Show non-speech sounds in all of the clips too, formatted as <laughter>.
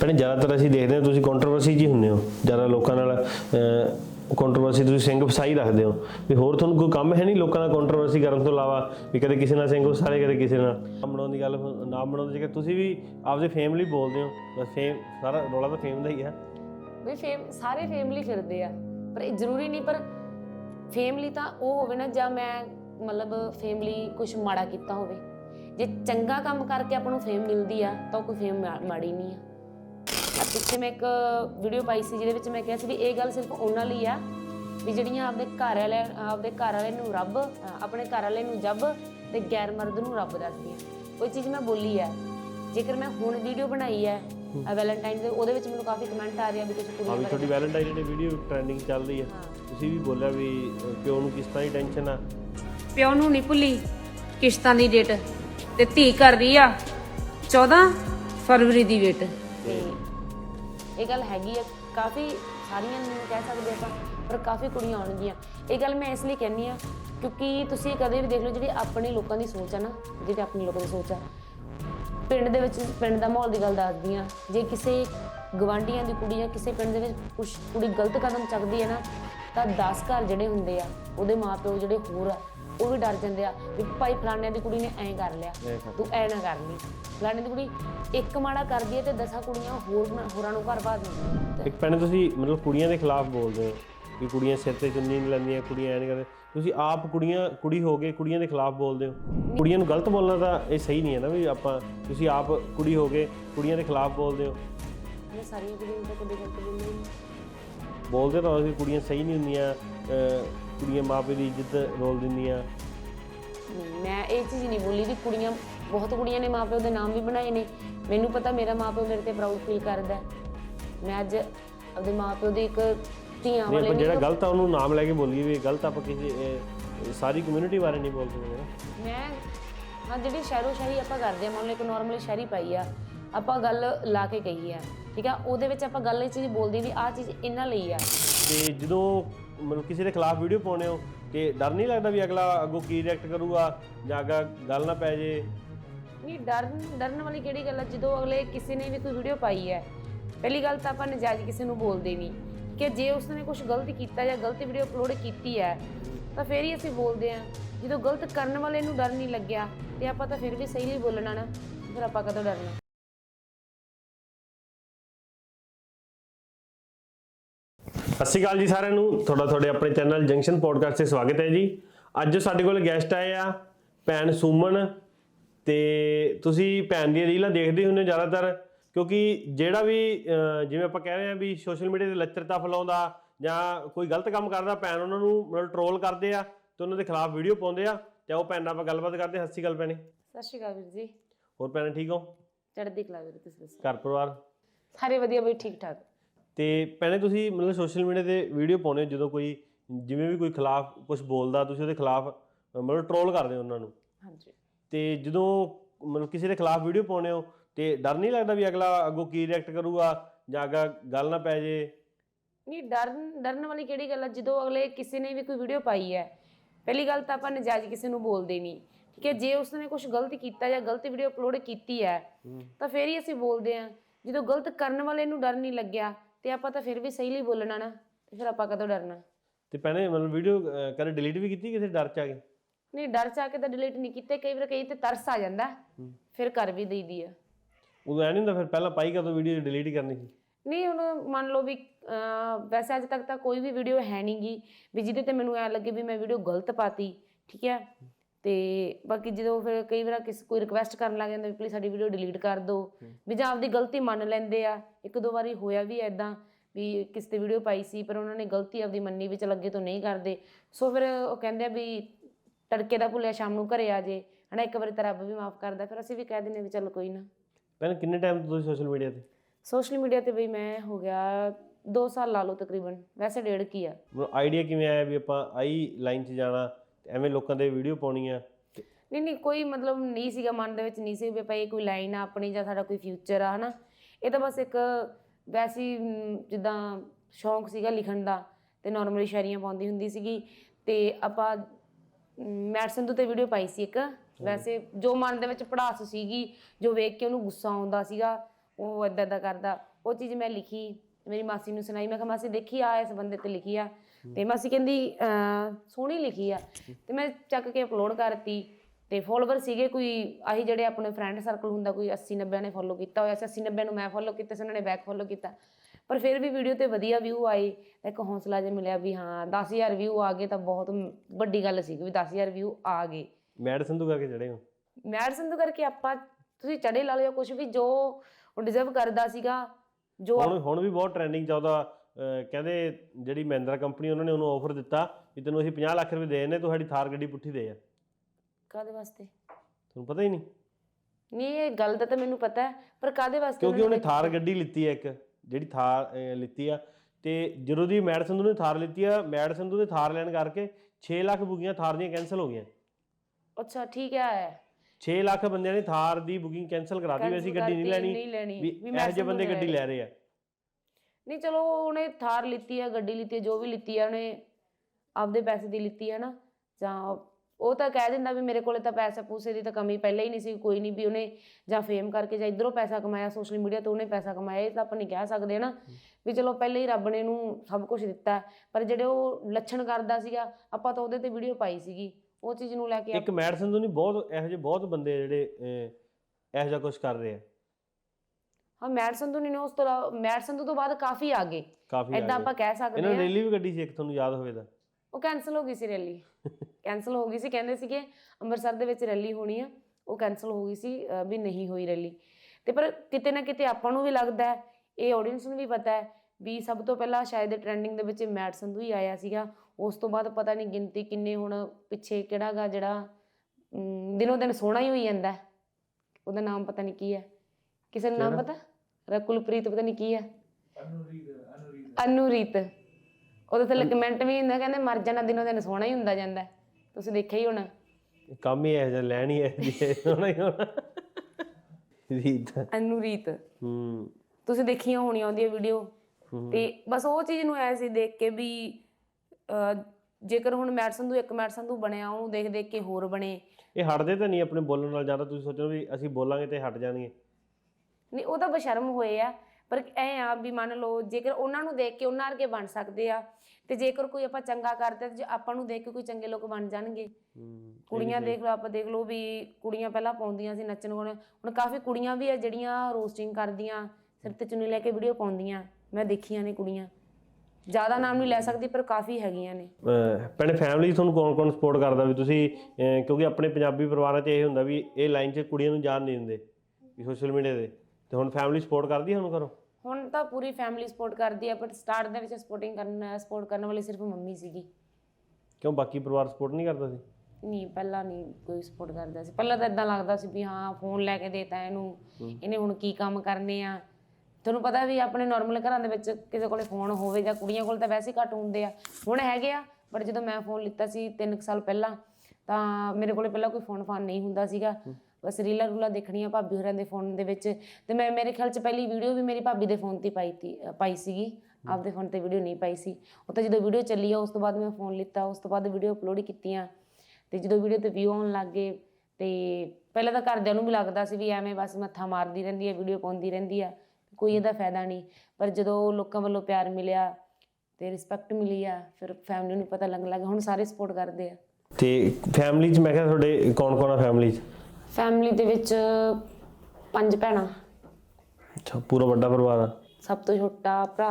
ਪਰ ਜ਼ਿਆਦਾਤਰ ਅਸੀਂ ਦੇਖਦੇ ਹਾਂ, ਤੁਸੀਂ ਕੰਟਰੋਵਰਸੀ ਜੀ ਹੁੰਦੇ ਹੋ। ਜ਼ਿਆਦਾ ਲੋਕਾਂ ਨਾਲ ਕੰਟਰੋਵਰਸੀ ਤੁਸੀਂ ਸਿੰਘ ਫਸਾਈ ਰੱਖਦੇ ਹੋ। ਵੀ ਹੋਰ ਤੁਹਾਨੂੰ ਕੋਈ ਕੰਮ ਹੈ ਨਹੀਂ ਲੋਕਾਂ ਨਾਲ ਕੰਟਰੋਵਰਸੀ ਕਰਨ ਤੋਂ ਇਲਾਵਾ, ਵੀ ਕਦੇ ਕਿਸੇ ਨਾਲ ਸਿੰਘ ਫਸਾਲੇ ਕਦੇ ਕਿਸੇ ਨਾਲ। ਬਣਾਉਣ ਦੀ ਗੱਲ ਨਾਮ ਬਣਾਉਣ ਦੀ ਜਗ੍ਹਾ ਤੁਸੀਂ ਵੀ ਆਪਦੇ ਫੇਮ ਲਈ ਬੋਲਦੇ ਹੋ। ਬਸ ਫੇਮ ਸਾਰਾ ਰੌਲਾ ਤਾਂ ਫੇਮ ਦਾ ਹੀ ਹੈ ਵੀ ਫੇਮ ਸਾਰੇ ਫੈਮਿਲੀ ਫਿਰਦੇ ਆ। ਪਰ ਇਹ ਜ਼ਰੂਰੀ ਨਹੀਂ, ਪਰ ਫੈਮਿਲੀ ਤਾਂ ਉਹ ਹੋਵੇ ਨਾ, ਜਾਂ ਮੈਂ ਮਤਲਬ ਫੈਮਿਲੀ ਕੁਝ ਮਾੜਾ ਕੀਤਾ ਹੋਵੇ। ਜੇ ਚੰਗਾ ਕੰਮ ਕਰਕੇ ਆਪਾਂ ਨੂੰ ਫੇਮ ਮਿਲਦੀ ਆ, ਤਾਂ ਕੋਈ ਫੇਮ ਮਾੜੀ ਨਹੀਂ ਆ। ਪਿੱਛੇ ਮੈਂ ਇੱਕ ਵੀਡੀਓ ਪਾਈ ਸੀ ਜਿਹਦੇ ਵਿੱਚ ਮੈਂ ਕਿਹਾ ਸੀ ਵੀ ਇਹ ਗੱਲ ਸਿਰਫ ਉਹਨਾਂ ਲਈ ਆ ਵੀ ਜਿਹੜੀਆਂ ਆਪਦੇ ਘਰ ਵਾਲੇ ਆਪਦੇ ਘਰ ਵਾਲੇ ਨੂੰ ਰੱਬ ਆਪਣੇ ਘਰ ਵਾਲੇ ਨੂੰ ਜੱਬ ਤੇ ਗੈਰ ਮਰਦ ਨੂੰ ਰੱਬ ਦੱਸਦੀਆਂ ਕੋਈ ਚੀਜ਼ ਮੈਂ ਬੋਲੀ ਆ। ਜੇਕਰ ਮੈਂ ਹੁਣ ਵੀਡੀਓ ਬਣਾਈ ਹੈ। ਵੈਲੈਂਟਾਈਨ ਦੇ ਉਹਦੇ ਵਿੱਚ ਮੈਨੂੰ ਕਾਫੀ ਕਮੈਂਟ ਆ ਰਿਹਾ ਵੀ ਤੁਸੀਂ ਹਾਂ ਕੁੜੀਆਂ ਵੀ ਬਾਰੇ ਤੁਹਾਡੀ ਵੈਲੈਂਟਾਈਨ ਡੇ ਵੀਡੀਓ ਟ੍ਰੈਂਡਿੰਗ ਚੱਲ ਰਹੀ ਹੈ ਹਾਂ। ਤੁਸੀਂ ਵੀ ਬੋਲਿਆ ਵੀ ਪਿਓ ਨੂੰ ਕਿਸ ਤਰ੍ਹਾਂ ਦੀ ਟੈਨਸ਼ਨ ਆ? ਪਿਓ ਨੂੰ ਨਹੀਂ ਭੁੱਲੀ ਕਿਸ਼ਤਾਂ ਦੀ ਡੇਟ ਤੇ ਧੀ ਕਰ ਰਹੀ ਆ 14 ਫਰਵਰੀ ਦੀ ਵੇਟ ਇਹ ਗੱਲ ਹੈਗੀ ਆ, ਕਾਫੀ ਸਾਰੀਆਂ ਨੂੰ ਕਹਿ ਸਕਦੇ ਆਪਾਂ, ਪਰ ਕਾਫੀ ਕੁੜੀਆਂ ਆਉਣਗੀਆਂ। ਇਹ ਗੱਲ ਮੈਂ ਇਸ ਲਈ ਕਹਿੰਨੀ ਆ ਕਿਉਂਕਿ ਤੁਸੀਂ ਕਦੇ ਵੀ ਦੇਖ ਲਓ ਜਿਹੜੀ ਆਪਣੇ ਲੋਕਾਂ ਦੀ ਸੋਚ ਆ ਨਾ, ਜਿਹੜੀ ਆਪਣੇ ਲੋਕਾਂ ਦੀ ਸੋਚ ਆ। ਪਿੰਡ ਦੇ ਵਿੱਚ, ਪਿੰਡ ਦਾ ਮਾਹੌਲ ਦੀ ਗੱਲ ਦੱਸਦੀ ਆ ਜੇ ਕਿਸੇ ਗਵਾਂਢੀਆਂ ਦੀ ਕੁੜੀ ਜਾਂ ਕਿਸੇ ਪਿੰਡ ਦੇ ਵਿੱਚ ਕੁਛ ਕੁੜੀ ਗਲਤ ਕਦਮ ਚੱਕਦੀ ਹੈ ਨਾ, ਤਾਂ 10 ਘਰ ਜਿਹੜੇ ਹੁੰਦੇ ਆ, ਉਹਦੇ ਮਾਪਿਓ ਜਿਹੜੇ ਹੋਰ ਆ ਉਹ ਵੀ ਡਰ ਜਾਂਦੇ ਆ ਵੀ ਭਾਈ ਫਲਾਣਿਆਂ ਦੀ ਕੁੜੀ ਨੇ ਐਂ ਕਰ ਲਿਆ ਤੂੰ ਐ ਨਾ ਕਰ ਲਈ। ਫਲਾਣੇ ਦੀ ਕੁੜੀ ਇੱਕ ਮਾੜਾ ਕਰਦੀ ਹੈ ਤੇ ਦਸਾਂ ਕੁੜੀਆਂ ਹੋਰ ਹੋਰਾਂ ਨੂੰ ਘਰ ਪਾ ਦਿੰਦੀਆਂ ਇੱਕ ਭੈਣੇ ਤੁਸੀਂ ਮਤਲਬ ਕੁੜੀਆਂ ਦੇ ਖਿਲਾਫ ਬੋਲਦੇ ਹੋ ਕਿ ਕੁੜੀਆਂ ਸਿਰ ਤੇ ਚੁੰਨੀ ਨਹੀਂ ਲੈਂਦੀਆਂ ਕੁੜੀਆਂ ਐਂ ਕਰਦੇ। ਤੁਸੀਂ ਆਪ ਕੁੜੀਆਂ ਕੁੜੀ ਹੋ ਕੇ ਕੁੜੀਆਂ ਦੇ ਖਿਲਾਫ ਬੋਲਦੇ ਹੋ। ਕੁੜੀਆਂ ਨੂੰ ਗਲਤ ਬੋਲਣਾ ਤਾਂ ਇਹ ਸਹੀ ਨਹੀਂ ਹੈ ਨਾ ਵੀ ਆਪਾਂ ਤੁਸੀਂ ਆਪ ਕੁੜੀ ਹੋ ਕੇ ਕੁੜੀਆਂ ਦੇ ਖਿਲਾਫ ਬੋਲਦੇ ਹੋ। ਮੈਂ ਸਾਰੀਆਂ ਕੁੜੀਆਂ ਨੂੰ ਤਾਂ ਕਦੇ ਗਲਤ ਬੋਲੀ ਨਹੀਂ। ਬੋਲਦੇ ਤਾਂ ਅਸੀਂ ਕੁੜੀਆਂ ਸਹੀ ਨਹੀਂ ਹੁੰਦੀਆਂ ਕੁੜੀਆਂ ਮਾਪੇ ਦੀ ਇੱਜ਼ਤ ਰੋਲ ਦਿੰਦੀਆਂ। ਨਹੀਂ, ਮੈਂ ਇਹ ਚੀਜ਼ ਨਹੀਂ ਬੋਲੀ ਵੀ ਕੁੜੀਆਂ ਬਹੁਤ ਕੁੜੀਆਂ ਨੇ ਮਾਪਿਓ ਦੇ ਨਾਮ ਵੀ ਬਣਾਏ ਨੇ। ਮੈਨੂੰ ਪਤਾ ਮੇਰਾ ਮਾਪਿਓ ਮੇਰੇ ਤੇ ਪ੍ਰਾਊਡ ਫੀਲ ਕਰਦਾ ਹੈ। ਮੈਂ ਅੱਜ ਆਪਦੇ ਮਾਪਿਓ ਦੀ ਇੱਕ ਧੀਆਂ ਨਹੀਂ ਵਾਲੇ ਆਪਾਂ ਜਿਹੜਾ ਗਲਤ ਆ ਉਹਨੂੰ ਨਾਮ ਲੈ ਕੇ ਬੋਲੀਏ ਵੀ ਇਹ ਗਲਤ ਆਪਾਂ ਕਿਸੇ ਅਹ, ਸਾਰੀ ਕਮਿਊਨਿਟੀ ਬਾਰੇ ਨਹੀਂ ਬੋਲ ਸਕਦੇ ਨਾ। ਮੈਂ ਹਾਂ ਜਿਹੜੀ ਸ਼ਹਿਰੋ ਸ਼ਾਹੀ ਆਪਾਂ ਕਰਦੇ ਆ ਮੰਨ ਲਓ ਇੱਕ ਨਾਰਮਲੀ ਸ਼ਹਿਰੀ ਪਾਈ ਆ ਆਪਾਂ ਗੱਲ ਲਾ ਕੇ ਕਹੀ ਆ ਠੀਕ ਆ? ਉਹਦੇ ਵਿੱਚ ਆਪਾਂ ਗੱਲ ਇਹ ਚੀਜ਼ ਬੋਲਦੀ ਵੀ ਆਹ ਚੀਜ਼ ਇਹਨਾਂ ਲਈ ਆ। ਤੇ ਜਦੋਂ ਮਤਲਬ ਕਿਸੇ ਦੇ ਖਿਲਾਫ ਵੀਡੀਓ ਪਾਉਣੇ ਹੋ ਤੇ ਡਰ ਨਹੀਂ ਲੱਗਦਾ ਵੀ ਅਗਲਾ ਅੱਗੋਂ ਕੀ ਰਿਐਕਟ ਕਰੂਗਾ ਜਾਂ ਅੱਗਾ ਗੱਲ ਨਾ ਪੈ ਜੇ? ਨਹੀਂ, ਡਰ, ਡਰਨ ਵਾਲੀ ਕਿਹੜੀ ਗੱਲ ਆ? ਜਦੋਂ ਅਗਲੇ ਕਿਸੇ ਨੇ ਵੀ ਕੋਈ ਵੀਡੀਓ ਪਾਈ ਹੈ, ਪਹਿਲੀ ਗੱਲ ਤਾਂ ਆਪਾਂ ਨਜਾਇਜ਼ ਕਿਸੇ ਨੂੰ ਬੋਲਦੇ ਨਹੀਂ। ਕਿ ਜੇ ਉਸਨੇ ਕੁਝ ਗਲਤ ਕੀਤਾ ਜਾਂ ਗਲਤ ਵੀਡੀਓ ਅਪਲੋਡ ਕੀਤੀ ਹੈ, ਤਾਂ ਫੇਰ ਹੀ ਅਸੀਂ ਬੋਲਦੇ ਹਾਂ। ਜਦੋਂ ਗਲਤ ਕਰਨ ਵਾਲੇ ਨੂੰ ਡਰ ਨਹੀਂ ਲੱਗਿਆ, ਤੇ ਆਪਾਂ ਤਾਂ ਫਿਰ ਵੀ ਸਹੀ ਲਈ ਬੋਲਣਾ ਨਾ, ਫਿਰ ਆਪਾਂ ਕਦੋਂ ਡਰਨਾ? ਸਤਿ ਸ਼੍ਰੀ ਅਕਾਲ ਜੀ ਸਾਰਿਆਂ ਨੂੰ। ਤੁਹਾਡਾ ਤੁਹਾਡੇ ਆਪਣੇ ਚੈਨਲ ਜੰਕਸ਼ਨ ਪੋਡਕਾਸਟ ਤੇ ਸਵਾਗਤ ਹੈ ਜੀ। ਅੱਜ ਸਾਡੇ ਕੋਲ ਗੈਸਟ ਆਏ ਆ ਭੈਣ ਸੁਮਨ ਤੇ ਤੁਸੀਂ ਭੈਣ ਦੀਆਂ ਰੀਲਾਂ ਦੇਖਦੇ ਹੁੰਦੇ ਜ਼ਿਆਦਾਤਰ ਕਿਉਂਕਿ ਜਿਹੜਾ ਵੀ ਜਿਵੇਂ ਆਪਾਂ ਕਹਿ ਰਹੇ ਆ ਵੀ ਸੋਸ਼ਲ ਮੀਡੀਆ ਤੇ ਲੱਚਰਤਾ ਫੈਲਾਉਂਦਾ ਜਾਂ ਕੋਈ ਗਲਤ ਕੰਮ ਕਰਦਾ ਭੈਣ ਉਹਨਾਂ ਨੂੰ ਮਤਲਬ ਟਰੋਲ ਕਰਦੇ ਆ ਤੇ ਉਹਨਾਂ ਦੇ ਖਿਲਾਫ ਵੀਡੀਓ ਪਾਉਂਦੇ ਆ। ਤੇ ਉਹ ਭੈਣ ਨਾਲ ਆਪਾਂ ਗੱਲਬਾਤ ਕਰਦੇ ਹਾਂ। ਸਤਿ ਸ਼੍ਰੀ ਅਕਾਲ ਭੈਣੇ। ਸਤਿ ਸ਼੍ਰੀ ਅਕਾਲ ਵੀਰ ਜੀ। ਹੋਰ ਭੈਣੇ ਠੀਕ ਹੋ? ਚੜ੍ਹਦੀ ਕਲਾ ਵੀਰ ਤੁਸੀਂ ਦੱਸੋ। ਘਰ ਪਰਿਵਾਰ? ਸਾਰੇ ਵਧੀਆ ਬਈ ਠੀਕ ਠਾਕ ਤੇ ਪਹਿਲੇ ਤੁਸੀਂ ਮਤਲਬ ਸੋਸ਼ਲ ਮੀਡੀਆ ਤੇ ਵੀਡੀਓ ਪਾਉਂਦੇ ਹੋ ਜਦੋਂ ਕੋਈ ਜਿਵੇਂ ਵੀ ਕੋਈ ਖਿਲਾਫ ਕੁਝ ਬੋਲਦਾ ਤੁਸੀਂ ਉਹਦੇ ਖਿਲਾਫ ਮਤਲਬ ਟਰੋਲ ਕਰਦੇ ਹੋ ਉਹਨਾਂ ਨੂੰ। ਹਾਂਜੀ। ਤੇ ਜਦੋਂ ਮਤਲਬ ਕਿਸੇ ਦੇ ਖਿਲਾਫ ਵੀਡੀਓ ਪਾਉਂਦੇ ਹੋ ਤੇ ਡਰ ਨਹੀਂ ਲੱਗਦਾ ਵੀ ਅਗਲਾ ਅੱਗੋਂ ਕੀ ਰਿਐਕਟ ਕਰੂਗਾ ਜਾਂ ਅੱਗਾ ਗੱਲ ਨਾ ਪੈ ਜੇ? ਨਹੀਂ ਡਰ ਡਰਨ ਵਾਲੀ ਕਿਹੜੀ ਗੱਲ ਆ? ਜਦੋਂ ਅਗਲੇ ਕਿਸੇ ਨੇ ਵੀ ਕੋਈ ਵੀਡੀਓ ਪਾਈ ਹੈ ਪਹਿਲੀ ਗੱਲ ਤਾਂ ਆਪਾਂ ਨਜਾਇਜ਼ ਕਿਸੇ ਨੂੰ ਬੋਲਦੇ ਨਹੀਂ। ਠੀਕ ਹੈ ਜੇ ਉਸਨੇ ਕੁਝ ਗਲਤ ਕੀਤਾ ਜਾਂ ਗਲਤ ਵੀਡੀਓ ਅਪਲੋਡ ਕੀਤੀ ਹੈ ਤਾਂ ਫਿਰ ਹੀ ਅਸੀਂ ਬੋਲਦੇ ਆ ਜਦੋਂ ਗਲਤ ਕਰਨ ਵਾਲੇ ਨੂੰ ਡਰ ਨਹੀਂ ਲੱਗਿਆ ਤੇ ਆਪਾਂ ਤਾਂ ਫਿਰ ਵੀ ਸਹੀ ਲਈ ਬੋਲਣਾ ਨਾ ਤੇ ਫਿਰ ਆਪਾਂ ਕਦੋਂ ਡਰਨਾ? ਤੇ ਪਹਿਲੇ ਮਤਲਬ ਵੀਡੀਓ ਕਦੇ ਡਿਲੀਟ ਵੀ ਕੀਤੀ ਕਿਸੇ ਡਰ ਚ ਆ ਕੇ? ਨਹੀਂ ਡਰ ਚਾ ਕੇ ਤਾਂ ਡਿਲੀਟ ਨਹੀਂ ਕੀਤੇ ਕਈ ਵਾਰ ਕਈ ਤੇ ਤਰਸ ਆ ਜਾਂਦਾ ਫਿਰ ਕਰ ਵੀ ਦਈਦੀ ਆ। ਉਦੋਂ ਐ ਨਹੀਂ ਹੁੰਦਾ ਫਿਰ ਪਹਿਲਾਂ ਪਾਈ ਕਦੋਂ ਵੀਡੀਓ ਡਿਲੀਟ ਕਰਨੀ ਸੀ? ਨਹੀਂ ਹੁਣ ਮੰਨ ਲਓ ਵੀ ਵੈਸੇ ਅੱਜ ਤੱਕ ਤਾਂ ਕੋਈ ਵੀ ਵੀਡੀਓ ਹੈ ਨਹੀਂਗੀ ਵੀ ਜਿਹਦੇ ਤੇ ਮੈਨੂੰ ਐ ਲੱਗੇ ਵੀ ਮੈਂ ਵੀਡੀਓ ਗਲਤ ਪਾਤੀ ਠੀਕ ਹੈ ਤੇ ਬਾਕੀ ਜਦੋਂ ਫਿਰ ਕਈ ਵਾਰ ਕਿਸ ਕੋਈ ਰਿਕਵੈਸਟ ਕਰਨ ਲੱਗ ਜਾਂਦਾ ਵੀ ਪਲੀਜ਼ ਸਾਡੀ ਵੀਡੀਓ ਡਿਲੀਟ ਕਰ ਦਿਓ ਵੀ ਜਾਂ ਆਪਦੀ ਗਲਤੀ ਮੰਨ ਲੈਂਦੇ ਆ ਇੱਕ ਦੋ ਵਾਰੀ ਹੋਇਆ ਵੀ ਐਦਾਂ ਵੀ ਕਿਸ ਤੇ ਵੀਡੀਓ ਪਾਈ ਸੀ ਪਰ ਉਹਨਾਂ ਨੇ ਗਲਤੀ ਆਪਦੀ ਮੰਨੀ ਵਿੱਚ ਲੱਗੇ ਤੋਂ ਨਹੀਂ ਕਰਦੇ। ਸੋ ਫਿਰ ਉਹ ਕਹਿੰਦੇ ਆ ਵੀ ਤੜਕੇ ਦਾ ਭੁੱਲਿਆ ਸ਼ਾਮ ਨੂੰ ਘਰੇ ਆ ਜੇ ਹਨਾ ਇੱਕ ਵਾਰੀ ਤਾਂ ਰੱਬ ਵੀ ਮਾਫ ਕਰਦਾ ਫਿਰ ਅਸੀਂ ਵੀ ਕਹਿ ਦਿੰਦੇ ਵੀ ਚੱਲ ਕੋਈ ਨਾ। ਪਹਿਲਾਂ ਕਿੰਨੇ ਟਾਈਮ ਤੋਂ ਤੁਸੀਂ ਸੋਸ਼ਲ ਮੀਡੀਆ ਤੇ? ਸੋਸ਼ਲ ਮੀਡੀਆ ਤੇ ਬਈ ਮੈਂ ਹੋ ਗਿਆ 2 ਸਾਲ ਲਾ ਲਓ ਤਕਰੀਬਨ ਵੈਸੇ ਡੇਢ ਕੀ ਆ। ਮਤਲਬ ਆਈਡੀਆ ਕਿਵੇਂ ਆਇਆ ਵੀ ਆਪਾਂ ਆਈ ਲਾਈਨ 'ਚ ਜਾਣਾ ਐਵੇਂ ਲੋਕਾਂ ਦੇ ਵੀਡੀਓ ਪਾਉਣੀ ਆ। ਨਹੀਂ ਨਹੀਂ, ਕੋਈ ਮਤਲਬ ਨਹੀਂ ਸੀਗਾ ਮਨ ਦੇ ਵਿੱਚ, ਨਹੀਂ ਸੀ ਵੀ ਭਾਈ ਇਹ ਕੋਈ ਲਾਈਨ ਆ ਆਪਣੀ ਜਾਂ ਸਾਡਾ ਕੋਈ ਫਿਊਚਰ ਆ, ਹਨਾ। ਇਹ ਤਾਂ ਬਸ ਇੱਕ ਵੈਸੀ ਜਿੱਦਾਂ ਸ਼ੌਂਕ ਸੀਗਾ ਲਿਖਣ ਦਾ ਤੇ ਨਾਰਮਲੀ ਸ਼ਾਇਰੀਆਂ ਪਾਉਂਦੀ ਹੁੰਦੀ ਸੀਗੀ ਤੇ ਆਪਾਂ ਮੈਟ ਸੰਧੂ ਤੇ ਵੀਡੀਓ ਪਾਈ ਸੀ ਇੱਕ। ਵੈਸੇ ਜੋ ਮਨ ਦੇ ਵਿੱਚ ਪੜਾਸ ਸੀਗੀ, ਜੋ ਵੇਖ ਕੇ ਉਹਨੂੰ ਗੁੱਸਾ ਆਉਂਦਾ ਸੀਗਾ, ਉਹ ਏਦਾਂ ਏਦਾਂ ਕਰਦਾ। ਉਹ ਚੀਜ਼ ਮੈਂ ਲਿਖੀ, ਮੇਰੀ ਮਾਸੀ ਨੂੰ ਸੁਣਾਈ, ਮੈਂ ਕਿਹਾ, ਮਾਸੀ ਦੇਖੀ ਆ ਇਸ ਬੰਦੇ ਤੇ ਲਿਖੀ ਆ? ਤੇ ਮਾਸੀ ਕਹਿੰਦੀ ਸੋਹਣੀ ਲਿਖੀ ਆ। ਤੇ ਮੈਂ ਚੱਕ ਕੇ ਅਪਲੋਡ ਕਰਤੀ। ਤੇ ਫੋਲੋਵਰ ਸੀਗੇ ਕੋਈ ਆਹੀ ਜਿਹੜੇ ਆਪਣੇ ਫਰੈਂਡ ਸਰਕਲ ਹੁੰਦਾ ਕੋਈ 80 90 ਨੇ ਫੋਲੋ ਕੀਤਾ ਹੋਇਆ। ਸੀ 80 90 ਨੂੰ ਮੈਂ ਫੋਲੋ ਕੀਤਾ ਸੀ ਉਹਨਾਂ ਨੇ ਬੈਕ ਫੋਲੋ ਕੀਤਾ। ਪਰ ਫਿਰ ਵੀ ਵੀਡੀਓ ਤੇ ਵਧੀਆ ਵਿਊ ਆਏ। ਤਾਂ ਇੱਕ ਹੌਸਲਾ ਜਿਹਾ ਮਿਲਿਆ ਵੀ ਹਾਂ 10000 ਵਿਊ ਆ ਗਏ ਤਾਂ ਬਹੁਤ ਵੱਡੀ ਗੱਲ ਸੀ ਵੀ 10000 ਵਿਊ ਆ ਗਏ। ਮੈਡ ਸੰਧੂ ਕਰਕੇ ਚੜੇ ਹੋ? ਮੈਡ ਸੰਧੂ ਕਰਕੇ ਆਪਾਂ ਤੁਸੀਂ ਚੜੇ ਲਾ ਲਿਓ ਕੁਝ ਵੀ ਜੋ ਉਹ ਡਿਜ਼ਰਵ ਕਰਦਾ ਸੀਗਾ ਜੋ ਹੁਣ ਹੁਣ ਵੀ ਬਹੁਤ ਟ੍ਰੈਂਡਿੰਗ ਚੱਲਦਾ ਅਹ ਕਹਿੰਦੇ ਜਿਹੜੀ ਮਹਿੰਦਰਾ ਕੰਪਨੀ ਉਹਨਾਂ ਨੇ ਉਹਨੂੰ ਆਫਰ ਦਿੱਤਾ ਵੀ ਤੈਨੂੰ ਅਸੀਂ 50 ਲੱਖ ਰੁਪਏ ਦੇ ਨੇ ਤੁਹਾਡੀ ਥਾਰ ਗੱਡੀ ਪੁੱਠੀ ਦੇ ਆ। ਕਾਦੇ ਵਾਸਤੇ? ਤੁਹਾਨੂੰ ਪਤਾ ਹੀ ਨਹੀਂ। ਨਹੀਂ ਇਹ ਗੱਲ ਦਾ ਤਾਂ ਮੈਨੂੰ ਪਤਾ ਹੈ ਪਰ ਕਾਦੇ ਵਾਸਤੇ ਕਿਉਂਕਿ ਉਹਨਾਂ ਥਾਰ ਗੱਡੀ ਲਿੱਤੀ ਹੈ ਇੱਕ ਜਿਹੜੀ ਥਾਰ ਲਿੱਤੀ ਆ। ਤੇ ਜਦੋਂ ਦੀ ਮੈਡ ਸੰਧੂ ਨੇ ਥਾਰ ਲਿੱਤੀ ਆ ਮੈਡ ਸੰਧੂ ਦੇ ਥਾਰ ਲੈਣ ਕਰਕੇ 6 ਲੱਖ ਬੁਕਿੰਗਾਂ ਥਾਰ ਦੀਆਂ ਕੈਨਸਲ ਹੋ ਗਈਆਂ। ਅੱਛਾ ਠੀਕ ਹੈ 6 ਲੱਖ ਬੰਦਿਆਂ ਨੇ ਥਾਰ ਦੀ ਬੁਕਿੰਗ ਕੈਨਸਲ ਕਰਾਤੀ ਵੀ ਅਸੀਂ ਗੱਡੀ ਨਹੀਂ ਲੈਣੀ ਵੀ ਇਹੋ ਜਿਹੇ ਬੰਦੇ ਗੱਡੀ ਨੇ ਲੈ ਰਹੇ ਆ। ਨਹੀਂ, ਚਲੋ ਉਹਨੇ ਥਾਰ ਲਿੱਤੀ ਹੈ ਗੱਡੀ ਲਿੱਤੀ ਹੈ ਜੋ ਵੀ ਲਿੱਤੀ ਹੈ ਉਹਨੇ ਆਪਦੇ ਪੈਸੇ ਦੀ ਲਿੱਤੀ ਹੈ ਨਾ। ਜਾਂ ਉਹ ਤਾਂ ਕਹਿ ਦਿੰਦਾ ਵੀ ਮੇਰੇ ਕੋਲੇ ਤਾਂ ਪੈਸਾ ਪੂਸੇ ਦੀ ਤਾਂ ਕਮੀ ਪਹਿਲਾਂ ਹੀ ਨਹੀਂ ਸੀ, ਕੋਈ ਨਹੀਂ ਵੀ ਉਹਨੇ ਜਾਂ ਫੇਮ ਕਰਕੇ ਜਾਂ ਇਧਰੋਂ ਪੈਸਾ ਕਮਾਇਆ, ਸੋਸ਼ਲ ਮੀਡੀਆ ਤੋਂ ਉਹਨੇ ਪੈਸਾ ਕਮਾਇਆ, ਇਹ ਤਾਂ ਆਪਾਂ ਨਹੀਂ ਕਹਿ ਸਕਦੇ ਨਾ ਵੀ ਚਲੋ ਪਹਿਲਾਂ ਹੀ ਰੱਬ ਨੇ ਇਹਨੂੰ ਸਭ ਕੁਝ ਦਿੱਤਾ, ਪਰ ਜਿਹੜੇ ਉਹ ਲੱਛਣ ਕਰਦਾ ਸੀਗਾ, ਆਪਾਂ ਤਾਂ ਉਹਦੇ ਤੇ ਵੀਡੀਓ ਪਾਈ ਸੀਗੀ, ਉਹ ਚੀਜ਼ ਨੂੰ ਲੈ ਕੇ ਇੱਕ ਮੈਡ ਸੰਧੂ ਨਹੀਂ, ਬਹੁਤ ਇਹੋ ਜਿਹੇ ਬਹੁਤ ਬੰਦੇ ਜਿਹੜੇ ਇਹੋ ਜਿਹਾ ਕੁਝ ਕਰ ਰਹੇ ਆ। ਹਾਂ ਮੈਡ ਸੰਧੂ ਨੇ ਉਸ ਤੋਂ ਮੈਡ ਸੰਧੂ ਤੋਂ ਬਾਅਦ ਕਾਫੀ ਆ ਗਏ। ਕਾਫੀ ਐਦਾਂ ਆਪਾਂ ਕਹਿ ਸਕਦੇ ਇਹਨਾਂ ਹਾਂ। ਰੈਲੀ ਵੀ ਕੱਢੀ ਸੀ ਇੱਕ ਤੁਹਾਨੂੰ ਯਾਦ ਹੋਵੇ ਤਾਂ। ਉਹ ਕੈਨਸਲ ਹੋ ਗਈ ਸੀ ਰੈਲੀ। <laughs> ਕੈਨਸਲ ਹੋ ਗਈ ਸੀ ਕਹਿੰਦੇ ਸੀਗੇ ਅੰਮ੍ਰਿਤਸਰ ਦੇ ਵਿੱਚ ਰੈਲੀ ਹੋਣੀ ਆ। ਉਹ ਕੈਨਸਲ ਹੋ ਗਈ ਸੀ ਵੀ ਨਹੀਂ ਹੋਈ ਰੈਲੀ। ਤੇ ਪਰ ਕਿਤੇ ਨਾ ਕਿਤੇ ਆਪਾਂ ਨੂੰ ਵੀ ਲੱਗਦਾ ਹੈ ਇਹ ਆਡੀਅנס ਨੂੰ ਵੀ ਪਤਾ ਹੈ ਵੀ ਸਭ ਤੋਂ ਪਹਿਲਾਂ ਸ਼ਾਇਦ ਟ੍ਰੈਂਡਿੰਗ ਦੇ ਵਿੱਚ ਮੈਟ ਸੰਧੂ ਹੀ ਆਇਆ ਸੀਗਾ। ਉਸ ਤੋਂ ਬਾਅਦ ਪਤਾ ਨਹੀਂ ਗਿਣਤੀ ਕਿੰਨੇ ਹੁਣ ਪਿੱਛੇ ਕਿਹੜਾਗਾ ਜਿਹੜਾ ਅਮ, ਦਿਨੋਂ ਦਿਨ ਸੋਹਣਾ ਹੀ ਹੋਈ ਜਾਂਦਾ। ਉਹਦਾ ਨਾਮ ਪਤਾ ਨਹੀਂ ਕੀ ਹੈ। ਕਿਸੇ ਨੂੰ ਨਾਮ ਕਿਹੜਾ? ਪਤਾ? ਰਕੁਲਪ੍ਰੀਤ ਪਤਾ ਨਹੀਂ ਕੀ ਹੈ ਅਨੂਰੀਤ ਉਹਦੇ ਥੱਲੇ ਕਮੈਂਟ ਵੀ ਹੁੰਦਾ ਕਹਿੰਦੇ ਮਰ ਜਾਣਾ ਦਿਨੋਂ ਦਿਨ ਸੋਹਣਾ ਹੀ ਹੁੰਦਾ ਜਾਂਦਾ। ਹੈ। ਤੁਸੀਂ ਦੇਖਿਆ ਹੀ ਹੋਣਾ। ਕੰਮ ਹੀ ਇਹੋ ਜਿਹਾ ਲੈਣ ਹੀ ਇਹੋ ਜਿਹੇ ਹੋਣਾ ਹੀ ਹੋਣਾ। ਰੀਤ। ਅਨੂਰੀਤ। ਹੂੰ। ਤੁਸੀਂ ਦੇਖੀਆਂ ਹੋਣੀਆਂ ਉਹਦੀਆਂ ਵੀਡੀਓ ਤੇ ਬਸ ਉਹ ਚੀਜ਼ ਨੂੰ ਐ ਸੀ ਦੇਖ ਕੇ ਵੀ ਅਹ, ਜੇਕਰ ਹੁਣ ਮੈਟ ਸੰਧੂ ਇੱਕ ਮੈਟ ਸੰਧੂ ਬਣਿਆ ਉਹਨੂੰ ਦੇਖ ਦੇਖ ਕੇ ਹੋਰ ਬਣੇ। ਇਹ ਹਟਦੇ ਤਾਂ ਨਹੀਂ ਆਪਣੇ ਬੋਲਣ ਨਾਲ ਜ਼ਿਆਦਾ ਤੁਸੀਂ ਸੋਚੋ ਵੀ ਅਸੀਂ ਬੋਲਾਂਗੇ ਤੇ ਹਟ ਜਾਣਗੇ। ਨਹੀਂ ਉਹ ਤਾਂ ਬਸ਼ਰਮ ਹੋਏ ਆ। ਪਰ ਐ ਆ ਵੀ ਮੰਨ ਲਓ ਜੇਕਰ ਉਹਨਾਂ ਨੂੰ ਦੇਖ ਕੇ ਉਹਨਾਂ ਵਰਗੇ ਬਣ ਸਕਦੇ ਆ ਤੇ ਜੇਕਰ ਕੋਈ ਆਪਾਂ ਚੰਗਾ ਕਰਦੇ ਤੇ ਆਪਾਂ ਨੂੰ ਦੇਖ ਕੇ ਕੋਈ ਚੰਗੇ ਲੋਕ ਬਣ ਜਾਣਗੇ। ਕੁੜੀਆਂ ਦੇਖ ਲਓ ਆਪਾਂ ਦੇਖ ਲਓ ਵੀ ਕੁੜੀਆਂ ਪਹਿਲਾਂ ਪਾਉਂਦੀਆਂ ਸੀ ਨੱਚਣ ਗਾਉਣ। ਹੁਣ ਕਾਫੀ ਕੁੜੀਆਂ ਵੀ ਆ ਜਿਹੜੀਆਂ ਰੋਸਟਿੰਗ ਕਰਦੀਆਂ ਸਿਰ ਤੇ ਚੁੰਨੀ ਲੈ ਕੇ ਵੀਡੀਓ ਪਾਉਂਦੀਆਂ। ਮੈਂ ਦੇਖੀਆਂ ਨੇ ਕੁੜੀਆਂ। ਜ਼ਿਆਦਾ ਨਾਮ ਨਹੀਂ ਲੈ ਸਕਦੀ ਪਰ ਕਾਫੀ ਹੈਗੀਆਂ ਨੇ। ਭੈਣੇ ਫੈਮਿਲੀ ਤੁਹਾਨੂੰ ਕੌਣ ਕੌਣ ਸਪੋਰਟ ਕਰਦਾ ਵੀ ਤੁਸੀਂ ਕਿਉਂਕਿ ਆਪਣੇ ਪੰਜਾਬੀ ਪਰਿਵਾਰਾਂ 'ਚ ਇਹ ਹੁੰਦਾ ਵੀ ਇਹ ਲਾਈਨ 'ਚ ਕੁੜੀਆਂ ਨੂੰ ਜਾਣ ਨਹੀਂ ਦਿੰਦੇ ਵੀ ਸੋਸ਼ਲ ਮੀਡੀਆ ਤੇ। ਤੇ ਹੁਣ ਫੈਮਿਲੀ ਸਪੋਰਟ ਕਰਦੀ ਹੈ ਹੁਣ ਕਰੋ ਹੁਣ ਤਾਂ ਪੂਰੀ ਫੈਮਿਲੀ ਸਪੋਰਟ ਕਰਦੀ ਆ ਪਰ ਸਟਾਰਟ ਦੇ ਵਿੱਚ ਸਪੋਰਟਿੰਗ ਕਰਨ ਸਪੋਰਟ ਕਰਨ ਵਾਲੀ ਸਿਰਫ ਮੰਮੀ ਸੀਗੀ। ਕਿਉਂ ਬਾਕੀ ਪਰਿਵਾਰ ਸਪੋਰਟ ਨਹੀਂ ਕਰਦਾ ਸੀ? ਨਹੀਂ ਪਹਿਲਾਂ ਨਹੀਂ ਕੋਈ ਸਪੋਰਟ ਕਰਦਾ ਸੀ। ਪਹਿਲਾਂ ਤਾਂ ਇਦਾਂ ਲੱਗਦਾ ਸੀ ਵੀ ਹਾਂ ਫੋਨ ਲੈ ਕੇ ਦੇਤਾ ਇਹਨੂੰ ਇਹਨੇ ਹੁਣ ਕੀ ਕੰਮ ਕਰਨੇ ਆ? ਤੁਹਾਨੂੰ ਪਤਾ ਵੀ ਆਪਣੇ ਨਾਰਮਲ ਘਰਾਂ ਦੇ ਵਿੱਚ ਕਿਸੇ ਕੋਲੇ ਫੋਨ ਹੋਵੇ ਜਾਂ ਕੁੜੀਆਂ ਕੋਲ ਤਾਂ ਵੈਸੇ ਹੀ ਘੱਟ ਹੁੰਦੇ ਆ। ਹੁਣ ਹੈਗੇ ਆ ਬਟ ਜਦੋਂ ਮੈਂ ਫੋਨ ਲਿੱਤਾ ਸੀ 3 ਸਾਲ ਪਹਿਲਾਂ ਤਾਂ ਮੇਰੇ ਕੋਲੇ ਪਹਿਲਾਂ ਕੋਈ ਫੋਨ ਫਾਨ ਨਹੀਂ ਹੁੰਦਾ ਸੀਗਾ। ਬਸ ਰੀਲਾਂ ਰੂਲਾਂ ਦੇਖਣੀਆਂ ਭਾਬੀ ਹੋਰਾਂ ਦੇ ਫੋਨ ਦੇ ਵਿੱਚ। ਤੇ ਮੈਂ ਮੇਰੇ ਖਿਆਲ ਚ ਪਹਿਲੀ ਵੀਡੀਓ ਵੀ ਮੇਰੀ ਭਾਬੀ ਦੇ ਫੋਨ ਤੇ ਪਾਈ ਤੀ ਪਾਈ ਸੀਗੀ। ਆਪਦੇ ਫੋਨ ਤੇ ਵੀਡੀਓ ਨਹੀਂ ਪਾਈ ਸੀ। ਉਹ ਤਾਂ ਜਦੋਂ ਵੀਡੀਓ ਚੱਲੀ ਆ ਉਸ ਤੋਂ ਬਾਅਦ ਮੈਂ ਫੋਨ ਲਿੱਤਾ ਉਸ ਤੋਂ ਬਾਅਦ ਵੀਡੀਓ ਅਪਲੋਡ ਕੀਤੀਆਂ। ਤੇ ਜਦੋਂ ਵੀਡੀਓ ਤੇ ਵਿਊ ਆਉਣ ਲੱਗ ਗਏ ਤੇ ਪਹਿਲਾਂ ਤਾਂ ਘਰਦਿਆਂ ਨੂੰ ਵੀ ਲੱਗਦਾ ਸੀ ਵੀ ਐਵੇਂ ਬਸ ਮੱਥਾ ਮਾਰਦੀ ਰਹਿੰਦੀ ਹੈ ਵੀਡੀਓ ਪਾਉਂਦੀ ਰਹਿੰਦੀ ਆ ਕੋਈ ਇਹਦਾ ਫਾਇਦਾ ਨਹੀਂ। ਪਰ ਜਦੋਂ ਲੋਕਾਂ ਵੱਲੋਂ ਪਿਆਰ ਮਿਲਿਆ ਤੇ ਰਿਸਪੈਕਟ ਮਿਲੀ ਆ ਫਿਰ ਫੈਮਿਲੀ ਨੂੰ ਪਤਾ ਲੱਗਣ ਲੱਗਾ ਹੁਣ ਸਾਰੇ ਸਪੋਰਟ ਕਰਦੇ ਆ। ਤੇ ਫੈਮਿਲੀ 'ਚ ਮੈਂ ਕਿਹਾ ਤੁਹਾਡੇ ਕੌਣ ਕੌਣ ਆ ਫੈਮਿਲੀ 'ਚ? ਫੈਮਿਲੀ ਦੇ ਵਿੱਚ ਪੰਜ ਭੈਣਾਂ। ਅੱਛਾ ਪੂਰਾ ਵੱਡਾ ਪਰਿਵਾਰ ਆ? ਸਭ ਤੋਂ ਛੋਟਾ ਭਰਾ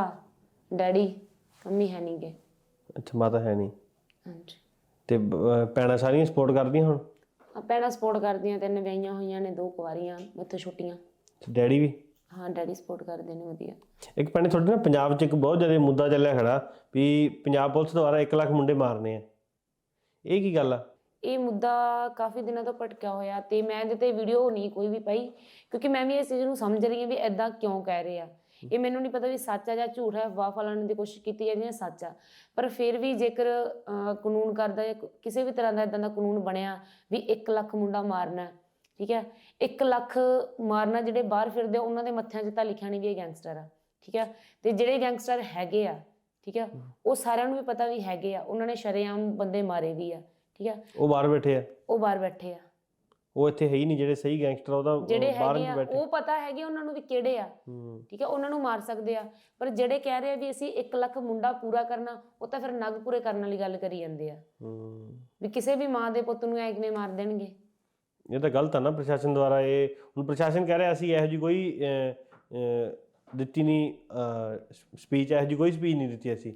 ਡੈਡੀ ਮੰਮੀ ਹੈ ਨਹੀਂਗੇ ਅੱਛਾ ਮਾਤਾ ਹੈ ਨਹੀਂ ਹਾਂਜੀ। ਤੇ ਭੈਣਾਂ ਸਾਰੀਆਂ ਸਪੋਰਟ ਕਰਦੀਆਂ ਹੁਣ? ਆ ਭੈਣਾਂ ਸਪੋਰਟ ਕਰਦੀਆਂ ਤਿੰਨ ਵਿਆਹੀਆਂ ਹੋਈਆਂ ਨੇ ਦੋ ਕੁਵਾਰੀਆਂ ਮੇਥੋਂ ਛੋਟੀਆਂ। ਡੈਡੀ ਵੀ? ਹਾਂ ਡੈਡੀ ਸਪੋਰਟ ਕਰਦੇ ਨੇ ਵਧੀਆ। ਇੱਕ ਭੈਣੇ ਤੁਹਾਡੇ ਨਾ ਪੰਜਾਬ 'ਚ ਇੱਕ ਬਹੁਤ ਜ਼ਿਆਦਾ ਮੁੱਦਾ ਚੱਲਿਆ ਖੜਾ ਵੀ ਪੰਜਾਬ ਪੁਲਿਸ ਦੁਆਰਾ 1 ਲੱਖ ਮੁੰਡੇ ਮਾਰਨੇ ਆ। ਇਹ ਕੀ ਗੱਲ ਆ? ਇਹ ਮੁੱਦਾ ਕਾਫੀ ਦਿਨਾਂ ਤੋਂ ਭਟਕਿਆ ਹੋਇਆ ਤੇ ਮੈਂ ਇਹਦੇ ਤੇ ਵੀਡੀਓ ਨਹੀਂ ਕੋਈ ਵੀ ਪਾਈ ਕਿਉਂਕਿ ਮੈਂ ਵੀ ਇਸ ਚੀਜ਼ ਨੂੰ ਸਮਝ ਰਹੀ ਹਾਂ ਵੀ ਐਦਾਂ ਕਿਉਂ ਕਹਿ ਰਹੇ ਆ। ਇਹ ਮੈਨੂੰ ਨਹੀਂ ਪਤਾ ਵੀ ਸੱਚ ਆ ਜਾਂ ਝੂਠ ਹੈ ਵਾਹ ਫਲਾਣ ਦੀ ਕੋਸ਼ਿਸ਼ ਕੀਤੀ ਜਾਂਦੀ ਹੈ ਸੱਚ ਆ। ਪਰ ਫਿਰ ਵੀ ਜੇਕਰ ਕਾਨੂੰਨ ਕਰਦਾ ਜਾਂ ਕਿਸੇ ਵੀ ਤਰ੍ਹਾਂ ਦਾ ਇਦਾਂ ਦਾ ਕਾਨੂੰਨ ਬਣਿਆ ਵੀ 1 ਲੱਖ ਮੁੰਡਾ ਮਾਰਨਾ ਠੀਕ ਹੈ? 1 ਲੱਖ ਮਾਰਨਾ ਜਿਹੜੇ ਬਾਹਰ ਫਿਰਦੇ ਆ, ਉਹਨਾਂ ਦੇ ਮੱਥਿਆਂ 'ਚ ਤਾਂ ਲਿਖਿਆ ਨਹੀਂ ਵੀ ਇਹ ਗੈਂਗਸਟਰ ਆ ਠੀਕ ਹੈ? ਤੇ ਜਿਹੜੇ ਗੈਂਗਸਟਰ ਹੈਗੇ ਆ ਠੀਕ ਹੈ। ਉਹ ਸਾਰਿਆਂ ਨੂੰ ਵੀ ਪਤਾ ਵੀ ਹੈਗੇ ਆ ਉਹਨਾਂ ਨੇ ਸ਼ਰੇਆਮ ਬੰਦੇ ਮਾਰੇ ਵੀ ਆ। ਠੀਕ ਹੈ ਉਹ ਬਾਹਰ ਬੈਠੇ ਆ। ਉਹ ਬਾਹਰ ਬੈਠੇ ਆ। ਉਹ ਇੱਥੇ ਹੈ ਹੀ ਨਹੀਂ ਜਿਹੜੇ ਸਹੀ ਗੈਂਗਸਟਰ ਉਹਦਾ ਜਿਹੜੇ ਬਾਹਰ ਹੈਗੇ ਆ ਉਹ ਪਤਾ ਹੈਗੇ ਉਹਨਾਂ ਨੂੰ ਵੀ ਕਿਹੜੇ ਆ। ਠੀਕ ਹੈ ਉਹਨਾਂ ਨੂੰ ਮਾਰ ਸਕਦੇ ਆ। ਪਰ ਜਿਹੜੇ ਕਹਿ ਰਹੇ ਆ ਵੀ ਅਸੀਂ 1 ਲੱਖ ਮੁੰਡਾ ਪੂਰਾ ਕਰਨਾ ਉਹ ਤਾਂ ਫਿਰ ਨਗ ਪੂਰੇ ਕਰਨ ਵਾਲੀ ਗੱਲ ਕਰੀ ਜਾਂਦੇ ਆ। ਹੂੰ। ਵੀ ਕਿਸੇ ਵੀ ਮਾਂ ਦੇ ਪੁੱਤ ਨੂੰ ਐ ਕਿਵੇਂ ਮਾਰ ਦੇਣਗੇ? ਇਹ ਤਾਂ ਗਲਤ ਆ ਨਾ ਪ੍ਰਸ਼ਾਸਨ ਦੁਆਰਾ ਇਹ। ਹੁਣ ਪ੍ਰਸ਼ਾਸਨ ਕਹਿ ਰਿਹਾ ਅਸੀਂ ਇਹੋ ਜੀ ਕੋਈ ਦਿੱਤੀ ਨਹੀਂ ਸਪੀਚ ਇਹੋ ਜੀ ਕੋਈ ਸਪੀਚ ਨਹੀਂ ਦਿੱਤੀ ਅਸੀਂ।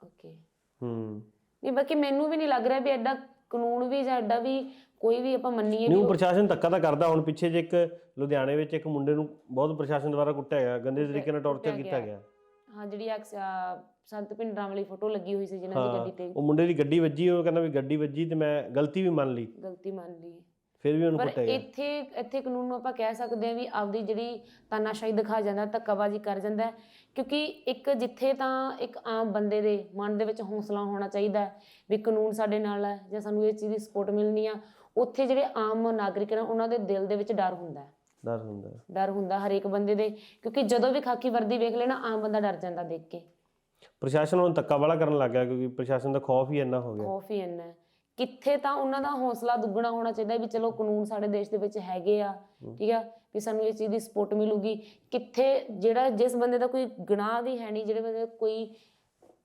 ਓਕੇ। ਹੂੰ। ਨਹੀਂ ਬਾਕੀ ਮੈਨੂੰ ਵੀ ਨਹੀਂ ਲੱਗ ਰਿਹਾ ਵੀ ਐਡਾ ਕਾਨੂੰਨ ਵੀ ਐਡਾ ਵੀ ਕੋਈ ਵੀ ਆਪਾਂ ਮੰਨੀਏ ਉਹ ਪ੍ਰਸ਼ਾਸਨ ਧੱਕਾ ਤਾਂ ਕਰਦਾ ਹੁਣ ਪਿੱਛੇ ਜੇ ਇੱਕ ਲੁਧਿਆਣੇ ਵਿੱਚ ਇੱਕ ਮੁੰਡੇ ਨੂੰ ਬਹੁਤ ਪ੍ਰਸ਼ਾਸਨ ਦੁਆਰਾ ਕੁੱਟਿਆ ਗਿਆ ਗੰਦੇ ਤਰੀਕੇ ਨਾਲ ਟੌਰਚਰ ਕੀਤਾ ਗਿਆ। ਹਾਂ ਜਿਹੜੀ ਆ ਸੰਤ ਪਿੰਡਰਾਂ ਵਾਲੀ ਫੋਟੋ ਲੱਗੀ ਹੋਈ ਸੀ ਜਿਨ੍ਹਾਂ ਦੀ ਗੱਡੀ ਤੇ। ਉਹ ਮੁੰਡੇ ਦੀ ਗੱਡੀ ਵੱਜੀ ਉਹ ਕਹਿੰਦਾ ਵੀ ਗੱਡੀ ਵੱਜੀ ਤੇ ਮੈਂ ਗਲਤੀ ਵੀ ਮੰਨ ਲਈ। ਗਲਤੀ ਮੰਨ ਲਈ। ਫਿਰ ਵੀ ਉਹਨੂੰ ਕੁੱਟਿਆ ਗਿਆ। ਇੱਥੇ ਇੱਥੇ ਕਾਨੂੰਨ ਨੂੰ ਆਪਾਂ ਕਹਿ ਸਕਦੇ ਹਾਂ ਵੀ ਆਪਦੀ ਜਿਹੜੀ ਤਾਨਾਸ਼ਾਹੀ ਦਿਖਾ ਜਾਂਦਾ ਧੱਕਾਬਾਜ਼ੀ ਕਰ ਜਾਂਦਾ। ਕਿਉਂਕਿ ਇੱਕ ਜਿੱਥੇ ਤਾਂ ਇੱਕ ਆਮ ਬੰਦੇ ਦੇ ਮਨ ਦੇ ਵਿੱਚ ਹੌਸਲਾ ਹੋਣਾ ਚਾਹੀਦਾ ਵੀ ਕਾਨੂੰਨ ਸਾਡੇ ਨਾਲ ਹੈ ਜਾਂ ਸਾਨੂੰ ਇਹ ਚੀਜ਼ ਦੀ ਸਪੋਰਟ ਮਿਲਣੀ ਆ ਉੱਥੇ ਜਿਹੜੇ ਆਮ ਨਾਗਰਿਕ ਨੇ ਉਹਨਾਂ ਦੇ ਦਿਲ ਦੇ ਵਿੱਚ ਡਰ ਹੁੰਦਾ ਹੈ ਡਰ ਹੁੰਦਾ। ਡਰ ਹੁੰਦਾ ਹਰੇਕ ਬੰਦੇ ਦੇ ਕਿਉਂਕਿ ਜਦੋਂ ਵੀ ਖਾਕੀ ਵਰਦੀ ਵੇਖ ਲੈਣਾ ਆਮ ਬੰਦਾ ਡਰ ਜਾਂਦਾ ਦੇਖ ਕੇ ਪ੍ਰਸ਼ਾਸਨ ਹੁਣ ਧੱਕਾ ਵਾਲਾ ਕਰਨ ਲੱਗ ਗਿਆ ਕਿਉਂਕਿ ਪ੍ਰਸ਼ਾਸਨ ਦਾ ਖੌਫ ਹੀ ਇੰਨਾ ਹੋ ਗਿਆ ਖੌਫ ਹੀ ਇੰਨਾ। ਕਿੱਥੇ ਤਾਂ ਉਹਨਾਂ ਦਾ ਹੌਸਲਾ ਦੁੱਗਣਾ ਹੋਣਾ ਚਾਹੀਦਾ ਵੀ ਚਲੋ ਕਾਨੂੰਨ ਸਾਡੇ ਦੇਸ਼ ਦੇ ਵਿੱਚ ਹੈਗੇ ਆ ਠੀਕ ਆ ਵੀ ਸਾਨੂੰ ਇਸ ਚੀਜ਼ ਦੀ ਸਪੋਰਟ ਮਿਲੂਗੀ ਕਿੱਥੇ ਜਿਹੜਾ ਜਿਸ ਬੰਦੇ ਦਾ ਕੋਈ ਗੁਨਾਹ ਵੀ ਹੈ ਨਹੀਂ ਜਿਹੜੇ ਬੰਦੇ ਕੋਈ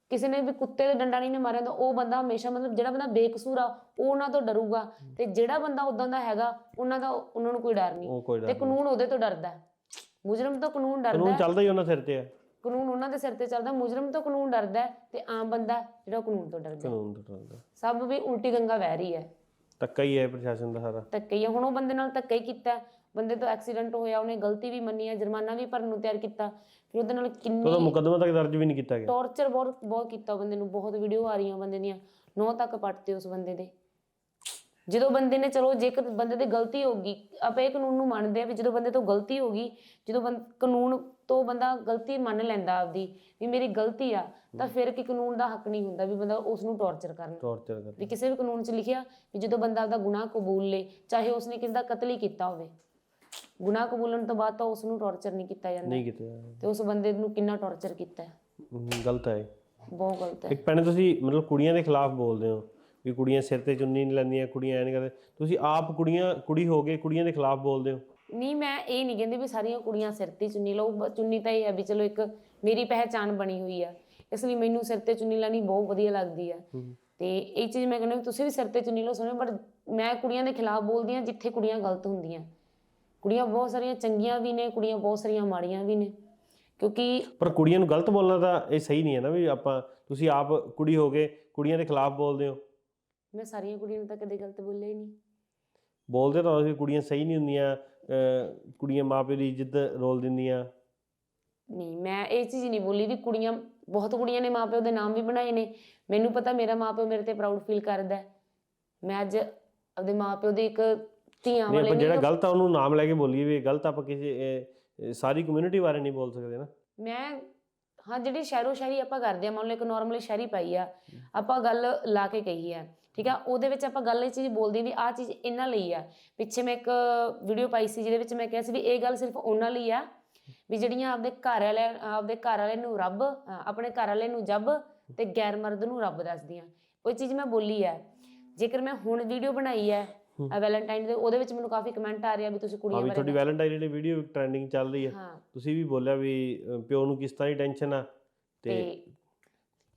ਕਿਸੇ ਨੇ ਵੀ ਕੁੱਤੇ ਦੇ ਡੰਡਾ ਨਹੀਂ ਮਾਰਿਆ ਤਾਂ ਉਹ ਬੰਦਾ ਹਮੇਸ਼ਾ ਮਤਲਬ ਜਿਹੜਾ ਬੰਦਾ ਬੇਕਸੂਰ ਆ ਉਹ ਉਹਨਾਂ ਤੋਂ ਡਰੂਗਾ ਤੇ ਜਿਹੜਾ ਬੰਦਾ ਉਦਾਂ ਦਾ ਹੈਗਾ ਉਹਨਾਂ ਦਾ ਉਹਨਾਂ ਨੂੰ ਕੋਈ ਡਰ ਨਹੀਂ ਤੇ ਕਾਨੂੰਨ ਉਹਦੇ ਤੋਂ ਡਰਦਾ ਹੈ। ਮੁਜਰਮ ਤੋਂ ਕਾਨੂੰਨ ਡਰਦਾ ਕਾਨੂੰਨ। ਚੱਲਦਾ ਹੀ ਉਹਨਾਂ ਸਿਰ ਤੇ ਹੈ ਕਾਨੂੰਨ ਉਹਨਾਂ ਦੇ ਸਿਰ ਤੇ ਚੱਲਦਾ ਮੁਜਰਮ ਤੋਂ ਕਾਨੂੰਨ ਡਰਦਾ ਤੇ ਆਮ ਬੰਦਾ ਜਿਹੜਾ ਕਾਨੂੰਨ ਤੋਂ ਡਰਦਾ। ਕਾਨੂੰਨ ਤੋਂ ਡਰਦਾ ਸਭ ਵੀ ਉਲਟੀ ਗੰਗਾ ਵਹਿ ਰਹੀ ਹੈ ਧੱਕਾ ਹੀ ਹੈ ਪ੍ਰਸ਼ਾਸਨ ਦਾ ਸਾਰਾ ਧੱਕੇ ਹੀ ਆ। ਹੁਣ ਉਹ ਬੰਦੇ ਨਾਲ ਧੱਕਾ ਹੀ ਕੀਤਾ। ਬੰਦੇ ਤੋਂ ਐਕਸੀਡੈਂਟ ਹੋਇਆ ਉਹਨੇ ਗਲਤੀ ਵੀ ਮੰਨੀ ਹੈ ਜੁਰਮਾਨਾ ਵੀ ਭਰਨ ਨੂੰ ਤਿਆਰ ਕੀਤਾ ਫਿਰ ਉਹਦੇ ਨਾਲ ਤੇ ਉਹਦਾ ਕਿੰਨੀ ਮੁਕੱਦਮਾ ਤੱਕ ਦਰਜ ਵੀ ਨਹੀਂ ਕੀਤਾ ਗਿਆ। ਟੌਰਚਰ ਬਹੁਤ ਬਹੁਤ ਕੀਤਾ ਬੰਦੇ ਨੂੰ ਬਹੁਤ ਵੀਡੀਓ ਆ ਰਹੀਆਂ ਬੰਦੇ ਦੀਆਂ ਨੌ ਤੱਕ ਪੱਟਤੇ ਉਸ ਬੰਦੇ ਦੇ। ਜਦੋਂ ਬੰਦੇ ਨੇ ਚਲੋ ਜੇਕਰ ਬੰਦੇ ਦੀ ਗਲਤੀ ਹੋਗੀ ਆਪਾਂ ਇਹ ਕਾਨੂੰਨ ਨੂੰ ਮੰਨਦੇ ਆ ਵੀ ਜਦੋਂ ਬੰਦੇ ਤੋਂ ਗਲਤੀ ਹੋਗੀ ਜਦੋਂ ਬੰ- ਕਾਨੂੰਨ ਤੋਂ ਬੰਦਾ ਗਲਤੀ ਮੰਨ ਲੈਂਦਾ ਆਪਦੀ ਵੀ ਮੇਰੀ ਗਲਤੀ ਆ ਤਾਂ ਫਿਰ ਕੀ ਕਾਨੂੰਨ ਦਾ ਹੱਕ ਨਹੀਂ ਹੁੰਦਾ ਵੀ ਬੰਦਾ ਉਸ ਨੂੰ ਟੌਰਚਰ ਕਰਨ। ਟੌਰਚਰ ਕਰ ਵੀ ਕਿਸੇ ਵੀ ਕਾਨੂੰਨ 'ਚ ਲਿਖਿਆ ਵੀ ਜਦੋਂ ਬੰਦਾ ਆਪਦਾ ਗੁਨਾਹ ਕਬੂਲ ਲੇ ਚਾਹੇ ਉਸਨੇ ਕਿਸੇ ਦਾ ਕਤਲ ਹੀ ਕੀਤਾ ਹੋਵੇ। ਗੁਨਾਹ ਕਬੂਲਣ ਤੋਂ ਬਾਅਦ ਤਾਂ ਉਸ ਨੂੰ ਟੌਰਚਰ ਨਹੀਂ ਕੀਤਾ ਜਾਂਦਾ। ਨਹੀਂ ਕੀਤਾ ਤੇ ਉਸ ਬੰਦੇ ਨੂੰ ਕਿੰਨਾ ਟੌਰਚਰ ਕੀਤਾ ਹੈ? ਗਲਤ ਹੈ। ਬਹੁਤ ਗਲਤ ਹੈ। ਇੱਕ ਪੈਣੇ ਤੁਸੀਂ ਮਤਲਬ ਕੁੜੀਆਂ ਦੇ ਖਿਲਾਫ ਬੋਲਦੇ ਹੋ ਵੀ ਕੁੜੀਆਂ ਸਿਰ ਤੇ ਚੁੰਨੀ ਨਹੀਂ ਲੈਂਦੀਆਂ ਕੁੜੀਆਂ ਐ ਨਹੀਂ ਕਰਦੇ। ਤੁਸੀਂ ਆਪ ਕੁੜੀਆਂ ਕੁੜੀ ਹੋ ਕੇ ਕੁੜੀਆਂ ਦੇ ਖਿਲਾਫ ਬੋਲਦੇ ਹੋ? ਨਹੀਂ ਮੈਂ ਇਹ ਨਹੀਂ ਕਹਿੰਦੀ ਵੀ ਸਾਰੀਆਂ ਕੁੜੀਆਂ ਸਿਰ ਤੇ ਚੁੰਨੀ ਲਓ। ਚੁੰਨੀ ਤਾਂ ਇਹ ਹੈ ਵੀ ਚਲੋ ਇੱਕ ਮੇਰੀ ਪਹਿਚਾਨ ਬਣੀ ਹੋਈ ਆ। ਇਸ ਲਈ ਮੈਨੂੰ ਸਿਰ ਤੇ ਚੁੰਨੀ ਲੈਣੀ ਬਹੁਤ ਵਧੀਆ ਲੱਗਦੀ ਆ। ਤੇ ਇਹ ਚੀਜ਼ ਮੈਂ ਕਹਿੰਦਾ ਤੁਸੀਂ ਵੀ ਸਿਰ ਤੇ ਚੁੰਨੀ ਲਓ ਸੋਹਣੇ ਬਟ ਮੈਂ ਕੁੜੀਆਂ ਦੇ ਖਿਲਾਫ ਬੋਲਦੀ ਆ ਜਿੱਥੇ ਕੁੜੀਆਂ ਗਲਤ ਹੁੰਦੀਆਂ। ਕੁੜੀਆਂ ਬਹੁਤ ਸਾਰੀਆਂ ਚੰਗੀਆਂ ਵੀ ਨੇ ਕੁੜੀਆਂ ਬਹੁਤ ਸਾਰੀਆਂ ਮਾੜੀਆਂ ਵੀ ਨੇ। ਕਿਉਂਕਿ ਪਰ ਕੁੜੀਆਂ ਨੂੰ ਗਲਤ ਬੋਲਣਾ ਤਾਂ ਇਹ ਸਹੀ ਨਹੀਂ ਹੈ ਨਾ ਵੀ ਆਪਾਂ ਤੁਸੀਂ ਆਪ ਕੁੜੀ ਹੋ ਕੇ ਕੁੜੀਆਂ ਦੇ ਖਿਲਾਫ ਬੋਲਦੇ ਹੋ। ਮੈਂ ਸਾਰੀਆਂ ਕੁੜੀਆਂ ਨੂੰ ਤਾਂ ਕਦੇ ਗਲਤ ਬੋਲਿਆ ਹੀ ਨਹੀਂ। ਬੋਲਦੇ ਤਾਂ ਤੁਸੀਂ ਕੁੜੀਆਂ ਸਹੀ ਨਹੀਂ ਹੁੰਦੀਆਂ ਅਹ, ਕੁੜੀਆਂ ਮਾਪੇ ਦੀ ਇੱਜ਼ਤ ਰੋਲ ਦਿੰਦੀਆਂ। ਨਹੀਂ ਮੈਂ ਇਹ ਚੀਜ਼ ਨਹੀਂ ਬੋਲੀ ਵੀ ਕੁੜੀਆਂ ਬਹੁਤ ਕੁੜੀਆਂ ਨੇ ਮਾਪਿਓ ਦੇ ਨਾਮ ਵੀ ਬਣਾਏ ਨੇ। ਮੈਨੂੰ ਪਤਾ ਮੇਰਾ ਮਾਪਿਓ ਮੇਰੇ ਤੇ ਪ੍ਰਾਊਡ ਫੀਲ ਕਰਦਾ ਹੈ। ਮੈਂ ਅੱਜ ਆਪਦੇ ਮਾਪਿਓ ਦੀ ਇੱਕ ਧੀਆਂ ਨਹੀਂ ਵਾਲੇ ਆਪਾਂ ਜਿਹੜਾ ਨਹੀਂ ਗਲਤ ਆ ਉਹਨੂੰ ਨਾਮ ਲੈ ਕੇ ਬੋਲੀਏ ਵੀ ਇਹ ਗਲਤ ਆਪਾਂ ਕਿਸੇ ਸਾਰੀ ਕਮਿਊਨਿਟੀ ਬਾਰੇ ਨਹੀਂ ਬੋਲ ਸਕਦੇ ਨਾ। ਮੈਂ ਹਾਂ ਜਿਹੜੀ ਸ਼ਹਿਰੋ ਸ਼ਾਇਰੀ ਆਪਾਂ ਕਰਦੇ ਆ ਮੰਨ ਲਓ ਇੱਕ ਨਾਰਮਲੀ ਸ਼ਾਇਰੀ ਪਾਈ ਆ ਆਪਾਂ ਗੱਲ ਲਾ ਕੇ ਕਹੀ ਆ ਠੀਕ ਆ? ਉਹਦੇ ਵਿੱਚ ਆਪਾਂ ਗੱਲ ਇਹ ਚੀਜ਼ ਬੋਲਦੇ ਵੀ ਆਹ ਚੀਜ਼ ਇਹਨਾਂ ਲਈ ਆ। ਪਿੱਛੇ ਮੈਂ ਇੱਕ ਵੀਡੀਓ ਪਾਈ ਸੀ ਜਿਹਦੇ ਵਿੱਚ ਮੈਂ ਕਿਹਾ ਸੀ ਵੀ ਇਹ ਗੱਲ ਸਿਰਫ ਉਹਨਾਂ ਲਈ ਆ ਵੀ ਜਿਹੜੀਆਂ ਆਪਦੇ ਘਰ ਵਾਲੇ ਆਪਦੇ ਘਰ ਵਾਲੇ ਨੂੰ ਰੱਬ ਆਪਣੇ ਘਰ ਵਾਲੇ ਨੂੰ ਜੱਬ ਤੇ ਗੈਰ ਮਰਦ ਨੂੰ ਰੱਬ ਦੱਸਦੀਆਂ। ਉਹ ਚੀਜ਼ ਮੈਂ ਬੋਲੀ ਆ। ਜੇਕਰ ਮੈਂ ਹੁਣ ਵੀਡੀਓ ਬਣਾਈ ਹੈ ਵੈਲੈਂਟਾਈਨ ਦੇ ਉਹਦੇ ਵਿੱਚ ਮੈਨੂੰ ਕਾਫੀ ਕਮੈਂਟ ਆ ਰਿਹਾ ਵੀ ਤੁਸੀਂ ਆ ਕੁੜੀਆਂ ਬਾਰੇ ਤੁਹਾਡੀ ਵੈਲੈਂਟਾਈਨ ਡੇ ਵੀਡੀਓ ਟ੍ਰੈਂਡਿੰਗ ਚੱਲ ਰਹੀ ਹੈ। ਤੁਸੀਂ ਵੀ ਬੋਲਿਆ ਵੀ ਪਿਓ ਨੂੰ ਕਿਸ ਤਰ੍ਹਾਂ ਦੀ ਟੈਨਸ਼ਨ ਆ ਤੇ